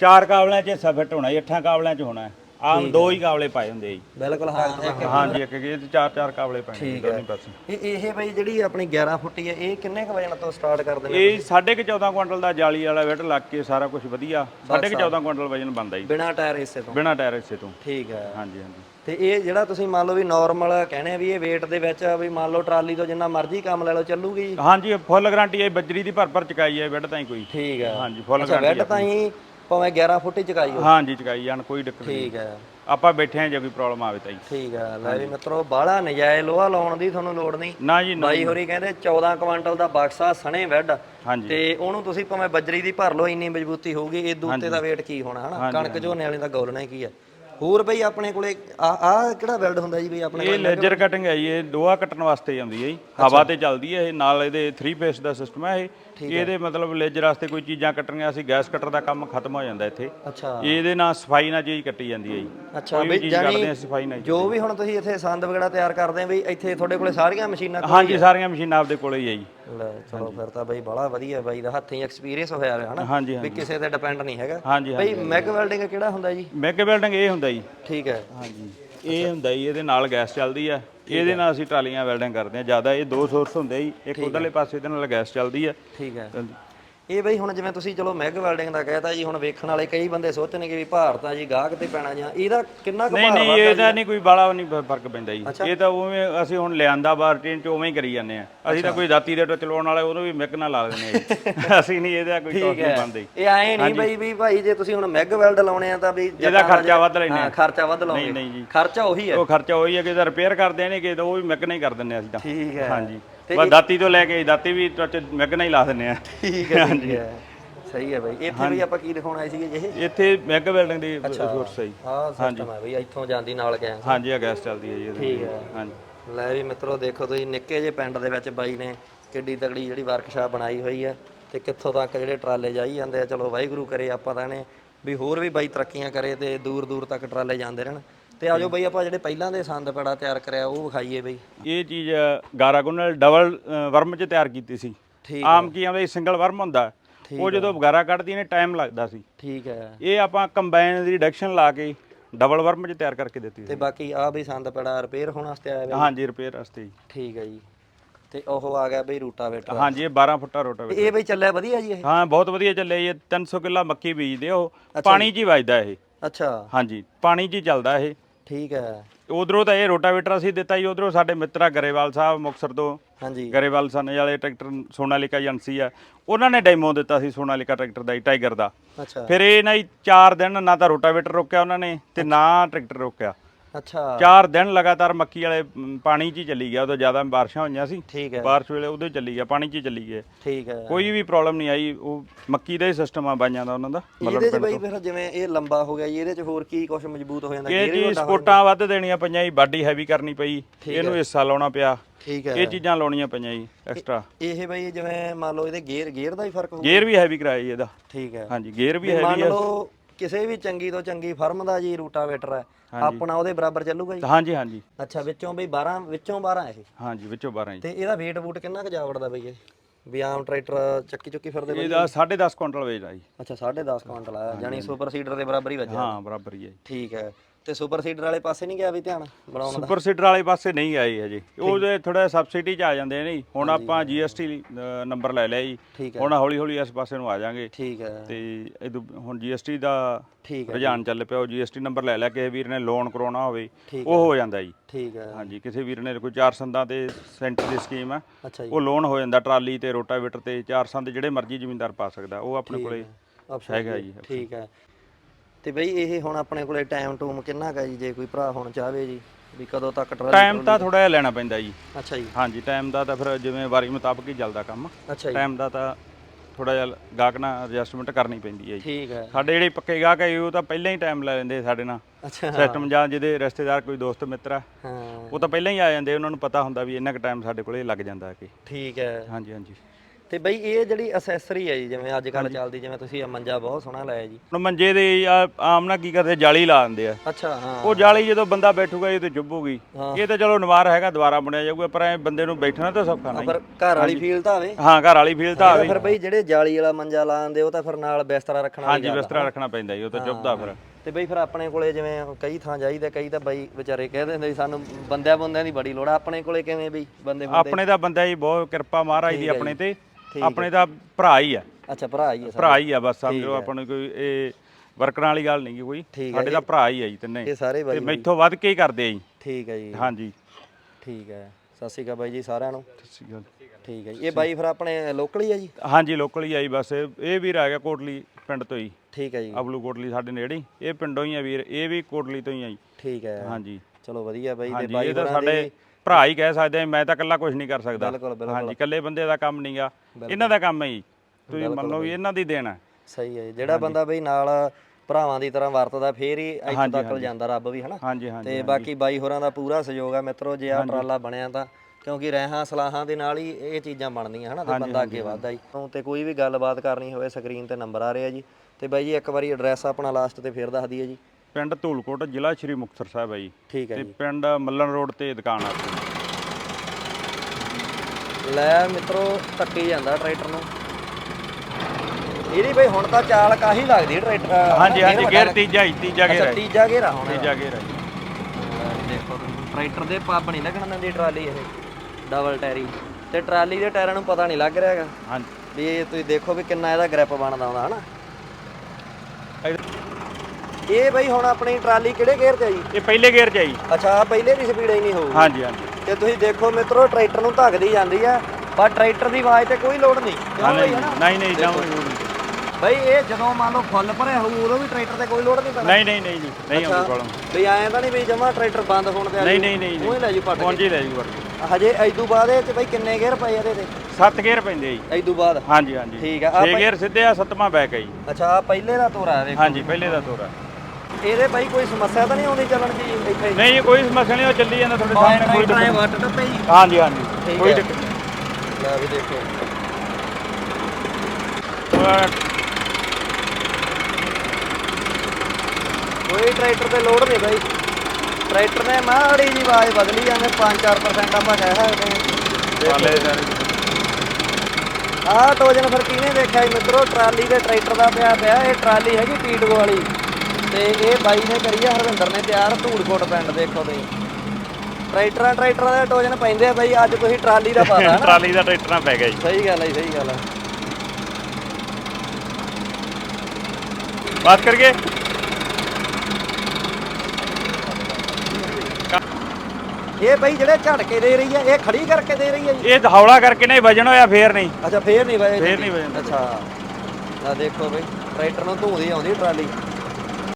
ਚਾਰ ਕਾਬਲਿਆਂ 'ਚ ਹਿੱਸਾ ਫਿੱਟ ਹੋਣਾ ਜੀ ਅੱਠਾਂ ਕਾਬਲਿਆਂ 'ਚ ਹੋਣਾ। ਹੈ। ਆਮ ਦੋ ਹੀ। ਕਾਬਲੇ ਪਾਏ ਹੁੰਦੇ ਆ ਜੀ। ਬਿਲਕੁਲ ਹਾਂ ਇੱਕ ਹਾਂਜੀ ਇੱਕ ਇਹ 'ਚ ਚਾਰ ਚਾਰ ਕਾਬਲੇ ਪਾਏ ਨੇ ਦੋਨੇ ਪਾਸੇ। ਇਹ ਇਹ ਬਈ ਜਿਹੜੀ ਆਪਣੀ 11 ਫੁੱਟੀ ਹੈ ਇਹ ਕਿੰਨੇ ਕੁ ਵਜਨ ਤੋਂ ਸਟਾਰਟ ਕਰਦੇ ਨੇ ਇਹ 14.5 ਕੁਇੰਟਲ ਦਾ ਜਾਲੀ ਵਾਲਾ ਵੇਟ ਲੱਗ ਕੇ ਸਾਰਾ ਕੁਝ ਵਧੀਆ। 14.5 ਕੁਇੰਟਲ ਵਜਨ ਬਣਦਾ ਜੀ। ਬਿਨਾ ਟਾਇਰ ਹਿੱਸੇ ਤੋਂ। ਬਿਨਾ ਟਾਇਰ ਹਿੱਸੇ ਤੋਂ। ਠੀਕ ਹੈ। ਹਾਂਜੀ ਹਾਂਜੀ। ਤੇ ਇਹ ਜਿਹੜਾ ਤੁਸੀਂ ਮੰਨ ਲਓ ਵੀ ਨਾਰਮਲ ਕਹਿੰਦੇ ਆ ਵੀ ਇਹ weight ਦੇ ਵਿੱਚ ਆ ਵੀ ਮੰਨ ਲਓ ਟਰਾਲੀ ਤੋਂ ਜਿੰਨਾ ਮਰਜ਼ੀ ਕੰਮ ਲੈ ਲਓ ਚੱਲੂਗੀ ਜੀ? ਹਾਂਜੀ ਫੁੱਲ ਗਾਰੰਟੀ ਹੈ ਬੱਜਰੀ ਦੀ ਭਰ ਭਰ ਚਕਾਈ ਹੈ ਵੇਟ ਤਾਂ ਹੀ ਕੋਈ। ਠੀਕ ਹੈ। ਹਾਂਜੀ ਫੁੱਲ ਅੱਛਾ ਗਾਰੰਟੀ ਬੈੱਡ ਤਾਂ ਹੀ ਭਾਵੇਂ 11 ਫੁੱਟ ਹੀ ਚਕਾਈ ਹੋ ਹਾਂਜੀ ਚਕਾਈ ਜਾਣ ਕੋਈ ਦਿੱਕਤ ਨਹੀਂ। ਠੀਕ ਹੈ। ਆਪਾਂ ਬੈਠੇ ਹਾਂ ਜੇ ਕੋਈ ਪ੍ਰੋਬਲਮ ਆਵੇ ਤਾਂ ਜੀ। ਠੀਕ ਹੈ ਲੈ ਵੀ ਮਿੱਤਰੋ ਬਾਹਲਾ ਨਜਾਇਜ਼ ਲੋਹਾ ਲਾਉਣ ਦੀ ਤੁਹਾਨੂੰ ਲੋੜ ਨਹੀਂ। ਨਾ ਜੀ ਨਾ ਬਾਈ ਹੋਰੀ ਕਹਿੰਦੇ 14 ਕੁਆਂਟਲ ਦਾ ਬਕਸਾ ਸਣੇ ਹਾਂਜੀ। ਤੇ ਉਹਨੂੰ ਤੁਸੀਂ ਭਾਵੇਂ ਬੱਜਰੀ ਦੀ ਭਰ ਲਓ ਇੰਨੀ ਮਜ਼ਬੂਤੀ ਹੋਊਗੀ ਇਹ ਦੂਤੇ ਦਾ weight ਕੀ ਹੋਣਾ ਹਨਾ? ਕਣਕ ਝੋਨੇ ਵਾਲੇ ਦਾ ਗੋਲਣਾ ਹੀ ਕੀ ਹੈ ਹੋਰ ਬਈ ਆਪਣੇ ਕੋਲੇ ਆ ਆ ਕਿਹੜਾ ਵੈਲਡ ਹੁੰਦਾ ਜੀ ਬਈ ਆਪਣੇ ਇਹ ਲੇਜਰ ਕਟਿੰਗ ਹੈ ਜੀ ਇਹ ਲੋਹਾ ਕੱਟਣ ਵਾਸਤੇ ਆਉਂਦੀ ਹੈ ਜੀ। ਹਵਾ ਤੇ ਚੱਲਦੀ ਹੈ ਇਹ ਨਾਲ ਇਹਦੇ 3 ਫੇਸ ਦਾ ਸਿਸਟਮ ਹੈ ਇਹ। ਇਹਦੇ ਮਤਲਬ ਲੇਜਰ ਵਾਸਤੇ ਕੋਈ ਚੀਜ਼ਾਂ ਕੱਟਣੀਆਂ ਸੀ ਗੈਸ ਕਟਰ ਦਾ ਕੰਮ ਖਤਮ ਹੋ ਜਾਂਦਾ ਇੱਥੇ। ਅੱਛਾ। ਇਹਦੇ ਨਾਲ ਸਫ਼ਾਈ ਨਾਲ ਚੀਜ਼ ਕੱਟੀ ਜਾਂਦੀ ਹੈ ਜੀ। ਅੱਛਾ ਕੋਈ ਵੀ ਚੀਜ਼ ਜਾਨੀ ਆ ਸਫ਼ਾਈ ਨਾਲ। ਜੋ ਵੀ ਹੁਣ ਤੁਸੀਂ ਇੱਥੇ ਸੰਦ ਵਗੈਰਾ ਤਿਆਰ ਕਰਦੇ ਆ ਬਈ ਇੱਥੇ ਤੁਹਾਡੇ ਕੋਲੇ ਸਾਰੀਆਂ ਮਸ਼ੀਨਾਂ ਕੋਲ ਹਾਂਜੀ ਸਾਰੀਆਂ ਮਸ਼ੀਨਾਂ ਆਪਦੇ ਕੋਲੇ ਹੀ ਹੈ ਜੀ। ਲੈ ਚਲੋ ਫਿਰ ਤਾਂ ਬਈ ਬੜਾ ਵਧੀਆ ਬਾਈ ਦਾ ਹੱਥੀਂ ਐਕਸਪੀਰੀਅੰਸ ਹੋਇਆ ਹੋਇਆ ਹਨਾ ਵੀ ਕਿਸੇ ਤੇ ਡਿਪੈਂਡ ਨਹੀਂ ਹੈਗਾ। ਹਾਂਜੀ ਬਈ ਮੈਗ ਵੈਲਡਿੰਗ ਕਿਹੜਾ ਹੁੰਦਾ ਜੀ? ਮੈਗ ਬਿਲਡਿੰਗ ਇਹ ਹੁੰਦਾ ਜੀ। ਠੀਕ ਹੈ। ਹਾਂਜੀ ਇਹ ਹੁੰਦਾ ਜੀ ਇਹਦੇ ਨਾਲ ਗੈਸ ਚੱਲਦੀ ਆ ਇਹਦੇ ਨਾਲ ਅਸੀਂ ਟਰਾਲੀਆਂ ਵੈਲਡਿੰਗ ਕਰਦੇ ਆ ਜ਼ਿਆਦਾ ਇਹ ਦੋ ਸੋਰਸ ਹੁੰਦੇ ਜੀ। ਇੱਕ ਉਧਰਲੇ ਪਾਸੇ ਇਹਦੇ ਨਾਲ ਗੈਸ ਚੱਲਦੀ ਆ ਠੀਕ ਹੈ। ਇਹ ਬਈ ਹੁਣ ਜਿਵੇਂ ਤੁਸੀਂ ਚਲੋ ਮੈਗ ਵੈਲਡਿੰਗ ਦਾ ਕਹਿਤਾ ਜੀ ਹੁਣ ਵੇਖਣ ਵਾਲੇ ਕਈ ਬੰਦੇ ਸੋਚਣਗੇ ਵੀ ਭਾਰਤ ਆ ਜੀ ਗਾਹਕ ਤੇ ਪੈਣਾ ਜਾਂ। ਇਹਦਾ ਕਿੰਨਾ ਕੁ ਨਹੀਂ ਭਾਰ ਨਹੀਂ ਇਹਦਾ ਨਹੀਂ ਕੋਈ ਬਾਲਾ ਨਹੀਂ ਫ- ਫ਼ਰਕ ਪੈਂਦਾ ਜੀ। ਇਹ ਤਾਂ ਉਵੇਂ ਅਸੀਂ ਹੁਣ ਲਿਆਂਦਾ ਬਾਰ ਟ੍ਰੇਨ ਚ ਉਵੇਂ ਹੀ ਕਰੀ ਜਾਂਦੇ ਆ ਅਸੀਂ ਤਾਂ ਕੋਈ ਦਾਤੀ ਦੇ ਟੋ ਚਲਾਉਣ ਵਾਲਾ ਉਹਨੂੰ ਵੀ ਮਿਕ ਨਾਲ ਲਾ ਦਿੰਦੇ ਆ ਜੀ। ਅਸੀਂ ਨਹੀਂ ਇਹਦਾ ਕੋਈ ਟੋਸ ਨਹੀਂ ਪਾਉਂਦੇ ਇਹ ਐ ਨਹੀਂ ਬਈ ਵੀ ਭਾਈ ਜੇ ਤੁਸੀਂ ਹੁਣ ਮੈਗ ਵੈਲਡ ਲਾਉਣੇ ਆ ਤਾਂ ਵੀ ਇਹਦਾ ਜੱਟਾਂ ਦਾ ਖਰਚਾ ਵੱਧ ਲੈਣੇ ਹਾਂ। ਆ ਖਰਚਾ ਵੱਧ ਲਾਉਂਗੇ ਨਹੀਂ ਨਹੀਂ ਜੀ। ਖਰਚਾ ਉਹੀ ਹੈ। ਉਹ ਖਰਚਾ ਉਹੀ ਹੈ ਕਿ ਇਹਦਾ ਰਿਪੇਅਰ ਕਰਦੇ ਨੇ ਕਿ ਉਹ ਵੀ ਮਿਕ ਨਹੀਂ ਕਰ ਦਿੰਦੇ ਅਸੀਂ ਤਾਂ। ਠੀਕ ਹੈ। ਹਾਂਜੀ। ਤੇ ਬਸ ਦਾਤੀ ਤੋਂ ਲੈ ਕੇ ਦਾਤੀ ਵੀ ਟੱਚ ਮਿਕ ਨਾਲ ਹੀ ਲਾ ਦਿੰਦੇ ਆ। ਠੀਕ ਹੈ ਠੀਕ ਹੈ। ਸਹੀ ਹੈ ਬਈ। ਇੱਥੇ ਵੀ ਆਪਾਂ ਕੀ ਦਿਖਾਉਣ ਆਏ ਸੀਗੇ ਜੀ ਇੱਥੇ ਮੈਗ ਬਿਲਡਿੰਗ ਦੀ ਸੋਰਸ ਹੈ ਜੀ ਹਾਂ ਸਿਸਟਮ ਹੈ ਬਈ ਇੱਥੋਂ ਜਾਂਦੀ ਨਾਲ ਗਿਆ ਹਾਂਜੀ ਆ ਗੈਸ ਚੱਲਦੀ ਹੈ ਜੀ ਇਹਦੇ ਠੀਕ ਹੈ। ਹਾਂਜੀ। ਲੈ ਵੀ ਮਿੱਤਰੋ ਦੇਖੋ ਤੁਸੀਂ ਨਿੱਕੇ ਜਿਹੇ ਪਿੰਡ ਦੇ ਵਿੱਚ ਬਾਈ ਨੇ ਕਿੱਡੀ ਤਗੜੀ ਜਿਹੜੀ ਵਰਕਸ਼ਾਪ ਬਣਾਈ ਹੋਈ ਹੈ ਤੇ ਕਿੱਥੋਂ ਤੱਕ ਜਿਹੜੇ ਟਰਾਲੇ ਜਾਈ ਜਾਂਦੇ ਆ। ਚਲੋ ਵਾਹਿਗੁਰੂ ਕਰੇ ਆਪਾਂ ਤਾਂ ਨੇ ਵੀ ਹੋਰ ਵੀ ਬਾਈ ਤਰੱਕੀਆਂ ਕਰੇ ਤੇ ਦੂਰ ਦੂਰ ਤੱਕ ਟਰਾਲੇ ਜਾਂਦੇ ਰਹਿਣ। ਤੇ ਆਜੋ ਬਾਈ ਆਪਾਂ ਜਿਹੜੇ ਪਹਿਲਾਂ ਦੇ ਸੰਦ ਪੜਾ ਤਿਆਰ ਕਰਿਆ ਉਹ ਵਿਖਾਈਏ ਬਈ। ਇਹ ਚੀਜ਼ ਗਾਰਾ ਗੁੰਨਲ ਡਬਲ ਵਰਮ ਚ ਤਿਆਰ ਕੀਤੀ ਸੀ। ਠੀਕ ਆਮ ਕੀ ਆਉਂਦਾ ਸਿੰਗਲ ਵਰਮ ਹੁੰਦਾ। ਉਹ ਜਦੋਂ ਗਾਰਾ ਕੱਢਦੀ ਨੇ ਟਾਈਮ ਲੱਗਦਾ ਸੀ। ਠੀਕ ਹੈ। ਇਹ ਆਪਾਂ ਕੰਬਾਈਨ ਦੀ ਰਿਡਕਸ਼ਨ ਲਾ ਕੇ ਡਬਲ ਵਰਮ ਚ ਤਿਆਰ ਕਰਕੇ ਦਿੱਤੀ ਤੇ ਸੀ। ਬਾਕੀ ਆ ਬਈ ਸੰਦ ਪੜਾ ਰਿਪੇਅਰ ਹੋਣ ਵਾਸਤੇ ਆਇਆ ਬਈ। ਹਾਂਜੀ ਰਿਪੇਅਰ ਵਾਸਤੇ ਜੀ। ਠੀਕ ਹੈ ਜੀ। ਤੇ ਉਹ ਆ ਗਿਆ ਬਈ ਰੂਟਾਵੇਟਰ। ਹਾਂਜੀ ਇਹ 12 ਫੁੱਟਾ ਰੋਟਾ ਇਹ ਬਈ ਚੱਲਿਆ ਵਧੀਆ ਜੀ ਇਹ? ਹਾਂ ਬਹੁਤ ਵਧੀਆ ਚੱਲਿਆ ਜੀ। ਇਹ 300 ਕਿੱਲਾ ਮੱਕੀ ਬੀਜਦੇ ਉਹ। ਪਾਣੀ 'ਚ ਹੀ ਵੱਜਦਾ ਇਹ। ਅੱਛਾ। ਹਾਂਜੀ ਪਾਣੀ 'ਚ ਹੀ ਚੱਲਦਾ ਇਹ। ਠੀਕ ਹੈ। ਉਧਰੋਂ ਤਾਂ ਇਹ ਰੋਟਾਵੇਟਰ ਅਸੀਂ ਦਿੱਤਾ ਜੀ ਉਧਰੋਂ ਸਾਡੇ ਮਿੱਤਰਾ ਗਰੇਵਾਲ ਸਾਹਿਬ ਮੁਕਸਰ ਤੋਂ। ਹਾਂਜੀ। ਗਰੇਵਾਲ ਸਾਨੇ ਵਾਲੇ ਟਰੈਕਟਰ ਸੋਨਾਲੀਕਾ ਏਜੰਸੀ ਆ। ਉਹਨਾਂ ਨੇ ਡੈਮੋ ਦਿੱਤਾ ਸੀ ਸੋਨਾਲੀਕਾ ਟਰੈਕਟਰ ਦਾ ਜੀ ਟਾਈਗਰ ਦਾ। ਅੱਛਾ। ਫਿਰ ਇਹ ਨਾ ਜੀ 4 ਦਿਨ ਨਾ ਤਾਂ ਰੋਟਾਵੇਟਰ ਰੋਕਿਆ ਉਹਨਾਂ ਨੇ ਤੇ ਨਾ ਟਰੈਕਟਰ ਰੋਕਿਆ। ਅੱਛਾ। 4 ਦਿਨ ਲਗਾਤਾਰ ਮੱਕੀ ਵਾਲੇ ਮ, ਪਾਣੀ 'ਚ ਹੀ ਚੱਲੀ ਗਿਆ ਉਦੋਂ ਜ਼ਿਆਦਾ ਬਾਰਿਸ਼ਾਂ ਹੋਈਆਂ ਸੀ। ਠੀਕ ਹੈ। ਬਾਰਿਸ਼ ਵੇਲੇ ਉਦੋਂ ਹੀ ਚੱਲੀ ਗਿਆ ਪਾਣੀ 'ਚ ਹੀ ਚੱਲੀ ਗਿਆ ਠੀਕ ਹੈ। ਕੋਈ ਵੀ ਪ੍ਰੋਬਲਮ ਨਹੀਂ ਆਈ ਉਹ ਮੱਕੀ ਦਾ ਹੀ ਸਿਸਟਮ ਆ ਬਾਈਆਂ ਦਾ ਉਹਨਾਂ ਦਾ ਇਹਦੇ ਚ ਬਈ ਫਿਰ ਜਿਵੇਂ ਇਹ ਲੰਬਾ ਹੋ ਗਿਆ ਜੀ ਇਹਦੇ ਚ ਹੋਰ ਕੀ ਕੁਝ ਮਜ਼ਬੂਤ ਹੋ ਜਾਂਦਾ ਇਹ ਗੇਅਰ ਵੀ ਜੀ ਵੱਡਾ ਹੋ ਸਪੋਰਟਾਂ ਵੱਧ ਦੇਣੀਆਂ ਪਈਆਂ ਜੀ ਬਾਡੀ ਹੈਵੀ ਕਰਨੀ ਪਈ ਇਹਨੂੰ ਹਿੱਸਾ ਲਾਉਣਾ ਪਿਆ। ਠੀਕ ਇਹ ਹੈ ਚੀਜ਼ਾਂ ਲਾਉਣੀਆਂ ਪਈਆਂ ਜੀ ਐਕਸਟਰਾ ਇਹ ਬਈ ਜਿਵੇਂ ਮੰਨ ਲਓ ਇਹਦੇ ਗੇਅਰ ਗੇਅਰ ਦਾ ਹੀ ਫ਼ਰਕ ਹੋਊ ਗੇਅਰ ਵੀ ਹੈਵੀ ਕਰਾਇਆ ਜੀ ਇਹਦਾ। ਠੀਕ ਹੈ। ਹਾਂਜੀ ਗੇਅਰ ਵੀ ਮੰਨ ਹੈਵੀ ਆ। ਲਓ ਕਿਸੇ ਵੀ ਚੰਗੀ ਤੋਂ ਚੰਗੀ ਫਰਮ ਦਾ ਜੀ ਰੂਟਾਵੇਟਰ ਹੈ ਆਪਣਾ ਉਹਦੇ ਬਰਾਬਰ ਚੱਲੂਗਾ ਜੀ? ਹਾਂਜੀ ਹਾਂਜੀ। ਅੱਛਾ ਵਿੱਚੋਂ ਬਈ 12 ਵਿੱਚੋਂ 12 ਇਹ? ਹਾਂਜੀ ਵਿੱਚੋਂ 12 ਜੀ। ਤੇ ਇਹਦਾ weight ਬੂਟ ਕਿੰਨਾ ਕੁ ਜਾ ਵੜਦਾ ਬਈ ਇਹ? ਵੀ ਆਮ ਟਰੈਕਟਰ ਚੱਕੀ ਚੁੱਕੀ ਫਿਰਦੇ ਬਈ? ਇਹਦਾ 10.5 ਕੁਇੰਟਲ ਵੇਚ ਆ ਜੀ। ਅੱਛਾ 10.5 ਕੁਇੰਟਲ ਆ ਜਾਨੀ ਸੁਪਰ ਸੀਡਰ ਦੇ ਬਰਾਬਰ ਹੀ ਵੱਜਿਆ। ਹਾਂ ਬਰਾਬਰ ਹੀ ਹੈ ਠੀਕ ਹੈ। ਤੇ ਸੁਪਰ ਸੀਡਰ ਵਾਲੇ ਪਾਸੇ ਨਹੀਂ ਗਿਆ ਵੀ ਧਿਆਨ ਬਣਾਉਣ ਦਾ? ਸੁਪਰ ਸੀਡਰ ਵਾਲੇ ਪਾਸੇ ਨਹੀਂ ਆਏ ਹਜੇ। ਉਹ ਜੇ ਥੋੜਾ ਸਬਸਿਡੀ ਚ ਆ ਜਾਂਦੇ ਨੇ ਜੀ। ਹੁਣ ਆਪਾਂ ਜੀਐਸਟੀ ਨੰਬਰ ਲੈ ਲਿਆ ਜੀ। ਠੀਕ ਹੁਣ ਹੌਲੀ ਹੌਲੀ ਇਸ ਪਾਸੇ ਨੂੰ ਆ ਜਾਾਂਗੇ। ਠੀਕ ਹੈ। ਤੇ ਇਹਦੋਂ ਹੁਣ ਜੀਐਸਟੀ ਦਾ ਠੀਕ ਹੈ ਰੁਝਾਨ ਚੱਲ ਪਿਆ ਉਹ ਜੀਐਸਟੀ ਨੰਬਰ ਲੈ ਲਿਆ ਕਿਸੇ ਵੀਰ ਨੇ ਲੋਨ ਕਰਾਉਣਾ ਹੋਵੇ ਠੀਕ ਉਹ ਹੋ। ਜਾਂਦਾ ਜੀ। ਠੀਕ ਹੈ। ਹਾਂਜੀ ਕਿਸੇ ਵੀਰ ਨੇ ਕੋਈ ਚਾਰ ਸੰਦਾਂ ਤੇ ਸੈਂਟਰ ਦੀ ਸਕੀਮ ਆ ਅੱਛਾ ਜੀ। ਉਹ ਲੋਨ ਹੋ ਜਾਂਦਾ ਟਰਾਲੀ ਤੇ ਰੋਟਾਵੇਟਰ ਤੇ ਚਾਰ ਸੰਦ ਜਿਹੜੇ ਮਰਜ਼ੀ ਜ਼ਮੀਨਦਾਰ ਪਾ ਸਕਦਾ ਉਹ ਆਪਣੇ ਕੋਲੇ ਆਪਸ਼ਨ ਹੈਗਾ ਜੀ ਠੀਕ ਹੈ। ਤੇ ਬਈ ਇਹ ਹੁਣ ਆਪਣੇ ਕੋਲੇ ਟਾਈਮ ਟੂਮ ਕਿੰਨਾ ਕਾ ਜੀ? ਜੇ ਕੋਈ ਭਰਾ ਹੁਣ ਚਾਹਵੇ ਜੀ ਵੀ ਕਦੋਂ ਤੱਕ ਟਰਾਲੀ ਟਾਈਮ ਤਾਂ ਥੋੜਾ ਜਿਹਾ ਲੈਣਾ ਪੈਂਦਾ ਜੀ। ਅੱਛਾ ਜੀ। ਹਾਂਜੀ ਟਾਈਮ ਦਾ ਤਾਂ ਫਿਰ ਜਿਵੇਂ ਵਾਰੀ ਮੁਤਾਬਕ ਹੀ ਚੱਲਦਾ ਕੰਮ। ਅੱਛਾ ਜੀ। ਟਾਈਮ ਦਾ ਤਾਂ ਥੋੜਾ ਜਿਹਾ ਗਾਹਕ ਨਾਲ ਐਡਜਸਟਮੈਂਟ ਕਰਨੀ ਪੈਂਦੀ ਹੈ ਜੀ। ਠੀਕ ਹੈ। ਸਾਡੇ ਜਿਹੜੇ ਪੱਕੇ ਗਾਹਕ ਹੈ ਉਹ ਤਾਂ ਪਹਿਲਾਂ ਹੀ ਟਾਈਮ ਲੈ ਲੈਂਦੇ ਸਾਡੇ ਨਾਲ। ਅੱਛਾ। ਸਿਸਟਮ ਜਾਂ ਜਿਹਦੇ ਰਿਸ਼ਤੇਦਾਰ ਕੋਈ ਦੋਸਤ ਮਿੱਤਰ ਆ ਹਾਂ। ਉਹ ਤਾਂ ਪਹਿਲਾਂ ਹੀ ਆ ਜਾਂਦੇ ਉਹਨਾਂ ਨੂੰ ਪਤਾ ਹੁੰਦਾ ਵੀ ਇੰਨਾ ਕੁ ਟਾਈਮ ਸਾਡੇ ਕੋਲੇ ਲੱਗ ਜਾਂਦਾ ਹੈ ਕਿ। ਠੀਕ ਹੈ। ਹਾਂਜੀ ਹਾਂਜੀ। ਤੇ ਬਈ ਇਹ ਜਿਹੜੀ ਅਸੈਸਰੀ ਹੈ ਜੀ ਜਿਵੇਂ ਅੱਜ ਕੱਲ ਚੱਲਦੀ ਜਿਵੇਂ ਤੁਸੀਂ ਇਹ ਮੰਜਾ ਬਹੁਤ ਸੋਹਣਾ ਲਾਇਆ ਜੀ। ਹੁਣ ਮੰਜੇ ਦੇ ਆ- ਆਮ ਨਾ ਕੀ ਕਰਦੇ ਜਾਲੀ ਲਾ ਦਿੰਦੇ ਆ। ਅੱਛਾ ਹਾਂ। ਉਹ ਜਾਲੀ ਜਦੋਂ ਬੰਦਾ ਬੈਠੂਗਾ ਇਹ ਤੇ ਚੁੱਭੂਗੀ। ਹਾਂ। ਇਹ ਤਾਂ ਚਲੋ ਨਵਾਰ ਹੈਗਾ ਦੁਬਾਰਾ ਬਣਿਆ ਜਾਊਗਾ ਪਰ ਐ ਬੰਦੇ ਨੂੰ ਬੈਠਣਾ ਤਾਂ ਸੌਖਾ ਨਹੀਂ। ਪਰ ਘਰ ਵਾਲੀ ਫੀਲ ਤਾਂ ਆਵੇ। ਹਾਂ ਘਰ ਵਾਲੀ ਫੀਲ ਤਾਂ ਆਵੇ। ਫਿਰ ਬਈ ਜਿਹੜੇ ਜਾਲੀ ਵਾਲਾ ਮੰਜਾ ਲਾਉਂਦੇ ਉਹ ਤਾਂ ਫਿਰ ਨਾਲ ਬਿਸਤਰਾ ਰੱਖਣਾ ਹਾਂਜੀ ਬਿਸਤਰਾ ਰੱਖਣਾ ਪੈਂਦਾ ਜੀ ਉਹ ਤਾਂ ਚੁੱਭਦਾ ਫਿਰ। ਤੇ ਬਈ ਫਿਰ ਆਪਣੇ ਕੋਲੇ ਜਿਵੇਂ ਕਈ ਥਾਂ ਜਾਈਦਾ ਕਈ ਤਾਂ ਬਈ ਵਿਚਾਰੇ ਕਹਿ ਦਿੰਦੇ ਸਾਨੂੰ ਬੰਦਿਆਂ ਬੰਦਿਆਂ ਦੀ ਬੜੀ ਲੋੜ ਆ ਆਪਣੇ ਕੋਲੇ ਕਿਵੇਂ ਬਈ ਬੰਦੇ ਬੰਦੇ ਆਪਣੇ ਦਾ ਬੰਦਾ ਜੀ ਬਹੁਤ ਕਿਰਪਾ ਮਹਾਰਾਜ ਦੀ ਆਪਣੇ ਤੇ। ਆਪਣੇ ਦਾ ਭਰਾ ਹੀ ਆ। ਅੱਛਾ ਭਰਾ ਹੀ ਹੈ ਸਾਰੇ। ਭਰਾ ਹੀ ਆ ਬਸ ਸਮਝੋ ਆਪਾਂ ਨੂੰ ਕੋਈ ਇਹ ਵਰਕਰਾਂ ਵਾਲੀ ਗੱਲ ਨਹੀਂ ਕੋਈ। ਠੀਕ ਹੈ ਸਾਡੇ ਦਾ ਭਰਾ ਹੀ ਆ ਜੀ ਤਿੰਨੇ। ਇਹ ਸਾਰੇ ਤੇ ਬਾਈ ਮੈਥੋਂ ਵੱਧ ਕੇ ਹੀ ਕਰਦੇ ਆ ਜੀ। ਠੀਕ ਹੈ ਜੀ। ਹਾਂਜੀ। ਠੀਕ ਹੈ। ਸਤਿ ਸ਼੍ਰੀ ਅਕਾਲ ਬਾਈ ਜੀ ਸਾਰਿਆਂ ਨੂੰ। ਠੀਕ ਹੈ ਜੀ। ਇਹ ਬਾਈ ਫਿਰ ਆਪਣੇ ਲੋਕਲ ਹੀ ਆ ਜੀ? ਹਾਂਜੀ ਲੋਕਲ ਹੀ ਆਈ ਬਸ। ਇਹ ਇਹ ਵੀਰ ਆ ਗਿਆ ਕੋਟਲੀ ਪਿੰਡ ਤੋਂ ਹੀ। ਠੀਕ ਹੈ ਜੀ। ਅਬਲੂ ਕੋਟਲੀ ਸਾਡੇ ਨੇੜੇ ਹੀ। ਇਹ ਪਿੰਡੋਂ ਹੀ ਆ ਵੀਰ। ਇਹ ਵੀ ਕੋਟਲੀ ਤੋਂ ਹੀ ਆ ਜੀ। ਠੀਕ ਹੈ। ਹਾਂਜੀ। ਚਲੋ ਵਧੀਆ ਬਾਈ। ਤੇ ਹਾਂਜੀ ਬਾਈ ਇਹ ਤਾਂ ਹੋਰਾਂ ਦੀ ਸਾਡੇ ਭਰਾ ਹੀ ਕਹਿ ਸਕਦੇ ਆ ਮੈਂ ਤਾਂ ਇਕੱਲਾ ਕੁਝ ਨਹੀਂ ਕਰ ਸਕਦਾ। ਬਿਲਕੁਲ ਬਿਲਕੁਲ। ਹਾਂਜੀ ਇਕੱਲੇ ਬੰਦੇ ਦਾ ਕੰਮ ਨਹੀਂਗਾ ਇਹਨਾਂ ਦਾ ਕੰਮ ਹੈ ਜੀ। ਤੁਸੀਂ ਮੰਨੋ ਵੀ ਇਹਨਾਂ ਦੀ ਦੇਣ ਹੈ। ਸਹੀ ਹੈ ਜੀ। ਜਿਹੜਾ ਬੰਦਾ ਬਈ ਨਾਲ ਭਰਾਵਾਂ ਦੀ ਤਰ੍ਹਾਂ ਵਰਤਦਾ ਫੇਰ ਹੀ ਇੱਥੋਂ ਤੱਕ ਜਾਂਦਾ ਰੱਬ ਵੀ ਹਨਾ? ਹਾਂਜੀ ਹਾਂਜੀ ਤੇ ਬਾਕੀ ਬਾਈ ਹੋਰਾਂ ਦਾ ਪੂਰਾ ਸਹਿਯੋਗ ਆ। ਮਿੱਤਰੋ ਜੇ ਆ ਟਰਾਲਾ ਬਣਿਆ ਤਾਂ ਕਿਉਂਕਿ ਰਹਿਹਾਂ ਸਲਾਹਾਂ ਦੇ ਨਾਲ ਹੀ ਇਹ ਚੀਜ਼ਾਂ ਬਣਦੀਆਂ ਹਨਾ? ਤੇ ਬੰਦਾ ਅੱਗੇ ਵੱਧਦਾ ਜੀ। ਤੇ ਕੋਈ ਵੀ ਗੱਲਬਾਤ ਕਰਨੀ ਹੋਵੇ ਸਕਰੀਨ ਤੇ ਨੰਬਰ ਆ ਰਿਹਾ ਜੀ। ਤੇ ਬਾਈ ਜੀ ਇੱਕ ਵਾਰੀ ਐਡਰੈਸ ਆਪਣਾ ਲਾਸਟ ਤੇ ਫੇਰ ਦੱਸ ਦਈਏ ਜੀ। ਪਿੰਡ ਧੂਲਕੋਟ ਜ਼ਿਲ੍ਹਾ ਸ਼੍ਰੀ ਮੁਕਤਸਰ ਸਾਹਿਬ ਹੈ ਜੀ। ਠੀਕ ਹੈ ਤੇ ਜੀ। ਪਿੰਡ ਮੱਲਣ ਰੋਡ ਤੇ ਦੁਕਾਨ ਆ ਆਪਣੀ। ਲੈ ਮਿੱਤਰੋ ਧੱਕੀ ਜਾਂਦਾ ਟਰੈਕਟਰ ਨੂੰ। ਇਹਦੀ ਬਈ ਹੁਣ ਤਾਂ ਚਾਲ ਕਾਹੀ ਲੱਗਦੀ ਟਰੈਕਟਰ ਹਾਂਜੀ ਹਾਂਜੀ ਗੇਅਰ ਤੀਜਾ ਹੀ ਤੀਜਾ ਗੇਅਰ ਅੱਛਾ ਹੈ ਤੀਜਾ ਗੇਰਾ ਹੁਣ। ਤੀਜਾ ਗੇਅਰ ਹੈ ਜੀ। ਦੇਖੋ ਟਰੈਕਟਰ ਦੇ ਪੱਬ ਨਹੀਂ ਲੱਗਣ ਦਿੰਦੀ ਟਰਾਲੀ ਇਹ। ਡਬਲ ਟਾਇਰੀ। ਤੇ ਟਰਾਲੀ ਦੇ ਟਾਇਰਾਂ ਨੂੰ ਪਤਾ ਨਹੀਂ ਲੱਗ ਰਿਹਾ ਹੈਗਾ। ਹਾਂਜੀ। ਵੀ ਇਹ ਤੁਸੀਂ ਦੇਖੋ ਵੀ ਕਿੰਨਾ ਇਹਦਾ ਗ੍ਰਿਪ ਬਣਦਾ ਆਉਂਦਾ ਹਨਾ। ਇਹ ਬਈ ਹੁਣ ਆਪਣੀ ਟਰਾਲੀ ਕਿਹੜੇ ਗੇਅਰ ਤੇ ਆ ਜੀ? ਇਹ ਪਹਿਲੇ ਗੇਅਰ 'ਚ ਹੈ ਜੀ। ਅੱਛਾ ਆਹ ਪਹਿਲੇ ਦੀ ਸਪੀਡ ਹੀ ਨਹੀਂ ਹੋਊ ਹਾਂਜੀ ਹਾਂਜੀ। ਤੇ ਤੁਸੀਂ ਦੇਖੋ ਮਿੱਤਰੋ ਟਰੈਕਟਰ ਨੂੰ ਧੱਕਦੀ ਜਾਂਦੀ ਆ ਪਰ ਟਰੈਕਟਰ ਦੀ ਆਵਾਜ਼ ਤੇ ਕੋਈ ਲੋਡ ਨਹੀਂ। ਕਿਉਂ ਬਈ ਹਨਾ ਨਹੀਂ ਨਹੀਂ ਜਾਓ ਬਈ ਇਹ ਜਦੋਂ ਮੰਨ ਲਓ ਫੁੱਲ ਭਰਿਆ ਹੋਊ ਉਦੋਂ ਵੀ ਟਰੈਕਟਰ ਤੇ ਕੋਈ ਲੋਡ ਨਹੀਂ ਪੈਣਾ ਨਹੀਂ ਨਹੀਂ ਨਹੀਂ ਜੀ ਨਹੀਂ ਆਉਂਦੀ ਪ੍ਰੋਬਲਮ ਬਈ ਐਂ ਤਾਂ ਨਹੀਂ ਵੀ ਜਮਾ ਟਰੈਕਟਰ ਬੰਦ ਹੋਣ ਤੇ ਆ ਨਹੀਂ। ਨਹੀਂ ਨਹੀਂ ਉਹ ਹੀ ਲੈ ਜੂ ਪੱਟ। ਪਹੁੰਚੀ ਲੈ ਜੀ ਵਰਗੀ ਹਜੇ ਐਦੂ ਬਾਅਦ ਇਹ ਚ ਬਈ ਕਿੰਨੇ ਗੇਅਰ ਪਏ ਇਹਦੇ ਤੇ? ਸੱਤ ਗੇਅਰ ਪੈਂਦੇ ਆ ਜੀ। ਐਦੂ ਬਾਅਦ? ਹਾਂਜੀ ਹਾਂਜੀ। ਠੀਕ ਆ। ਆਹ 6 ਗੇਅਰ ਸਿੱਧੇ ਆ ਸੱਤਵਾਂ ਬੈਕ ਹੈ ਜੀ। ਅੱਛਾ ਆਹ ਪਹਿਲੇ ਦਾ ਤੋਰਾ ਹੈ ਹਾਂਜੀ ਪਹਿਲੇ ਦਾ ਤੋਰਾ। ਇਹਦੇ ਬਾਈ ਕੋਈ ਸਮੱਸਿਆ ਤਾਂ ਨਹੀਂ ਆਉਂਦੀ ਚੱਲਣ ਦੀ ਇੱਥੇ? ਨਹੀਂ ਜੀ ਕੋਈ ਸਮੱਸਿਆ ਨਹੀਂ ਉਹ ਚੱਲੀ ਜਾਂਦਾ ਤੁਹਾਡੇ ਸਾਹਮਣੇ ਕੋਈ ਟਰੈਕਟਰ ਐ ਵੱਟ ਟੱਪੇ ਜੀ ਹਾਂਜੀ ਹਾਂਜੀ ਠੀਕ ਕੋਈ ਹੈ। ਦਿੱਕਤ ਨਹੀਂ। ਲੈ ਵੀ ਦੇਖੋ। ਕੋਈ ਟਰੈਕਟਰ ਤੇ ਲੋਡ ਨਹੀਂ ਬਾਈ। ਟਰੈਕਟਰ ਨੇ ਮਾੜੀ ਜੀ ਆਵਾਜ਼ ਬਦਲੀ ਜਾਂਦੇ 5-4% ਆਪਾਂ ਕਹਿ ਸਕਦੇ ਵਾਲੇ ਦਾ ਹਾਂ ਆਹ ਟੋਜਨ ਫਿਰ ਕਿਹਨੇ ਦੇਖਿਆ ਜੀ ਮਿੱਤਰੋ? ਟਰਾਲੀ ਦੇ ਟਰੈਕਟਰ ਦਾ ਪਿਆ ਪਿਆ ਇਹ ਟਰਾਲੀ ਹੈਗੀ ਪੀਟਗੋ ਵਾਲੀ। ਤੇ ਇਹ ਬਾਈ ਨੇ ਕਰੀ ਆ ਹਰਵਿੰਦਰ ਨੇ ਤਿਆਰ ਧੂੜਕੋਟ ਪਿੰਡ ਦੇਖੋ ਤੁਸੀਂ ਟਰੈਕਟਰਾਂ ਟਰੈਕਟਰਾਂ ਦੇ ਟੋਜਨ ਪੈਂਦੇ ਆ ਬਾਈ ਅੱਜ ਤੁਸੀਂ ਟਰਾਲੀ ਦਾ ਪਾਤਾ ਨਾ। ਟਰਾਲੀ ਦਾ ਟਰੈਕਟਰ ਪੈ ਗਿਆ ਜੀ। ਸਹੀ ਗੱਲ ਹੈ ਸਹੀ ਗੱਲ ਹੈ। ਬਾਤ ਕਰੀਏ। ਇਹ ਬਈ ਜਿਹੜੇ ਝਟਕੇ ਦੇ ਰਹੀ ਆ ਇਹ ਖੜੀ ਕਰਕੇ ਦੇ ਰਹੀ ਆ ਜੀ? ਇਹ ਹੌਲਾ ਕਰਕੇ ਨਹੀਂ ਵਜਣ ਹੋਇਆ ਫੇਰ ਨਹੀਂ। ਅੱਛਾ ਫੇਰ ਨਹੀਂ ਵਜੇ ਫੇਰ ਨਹੀਂ ਵਜਣ ਅੱਛਾ। ਆ ਦੇਖੋ ਬਈ ਟਰੈਕਟਰ ਨੂੰ ਧੂਦੀ ਆਉਂਦੀ ਟਰਾਲੀ।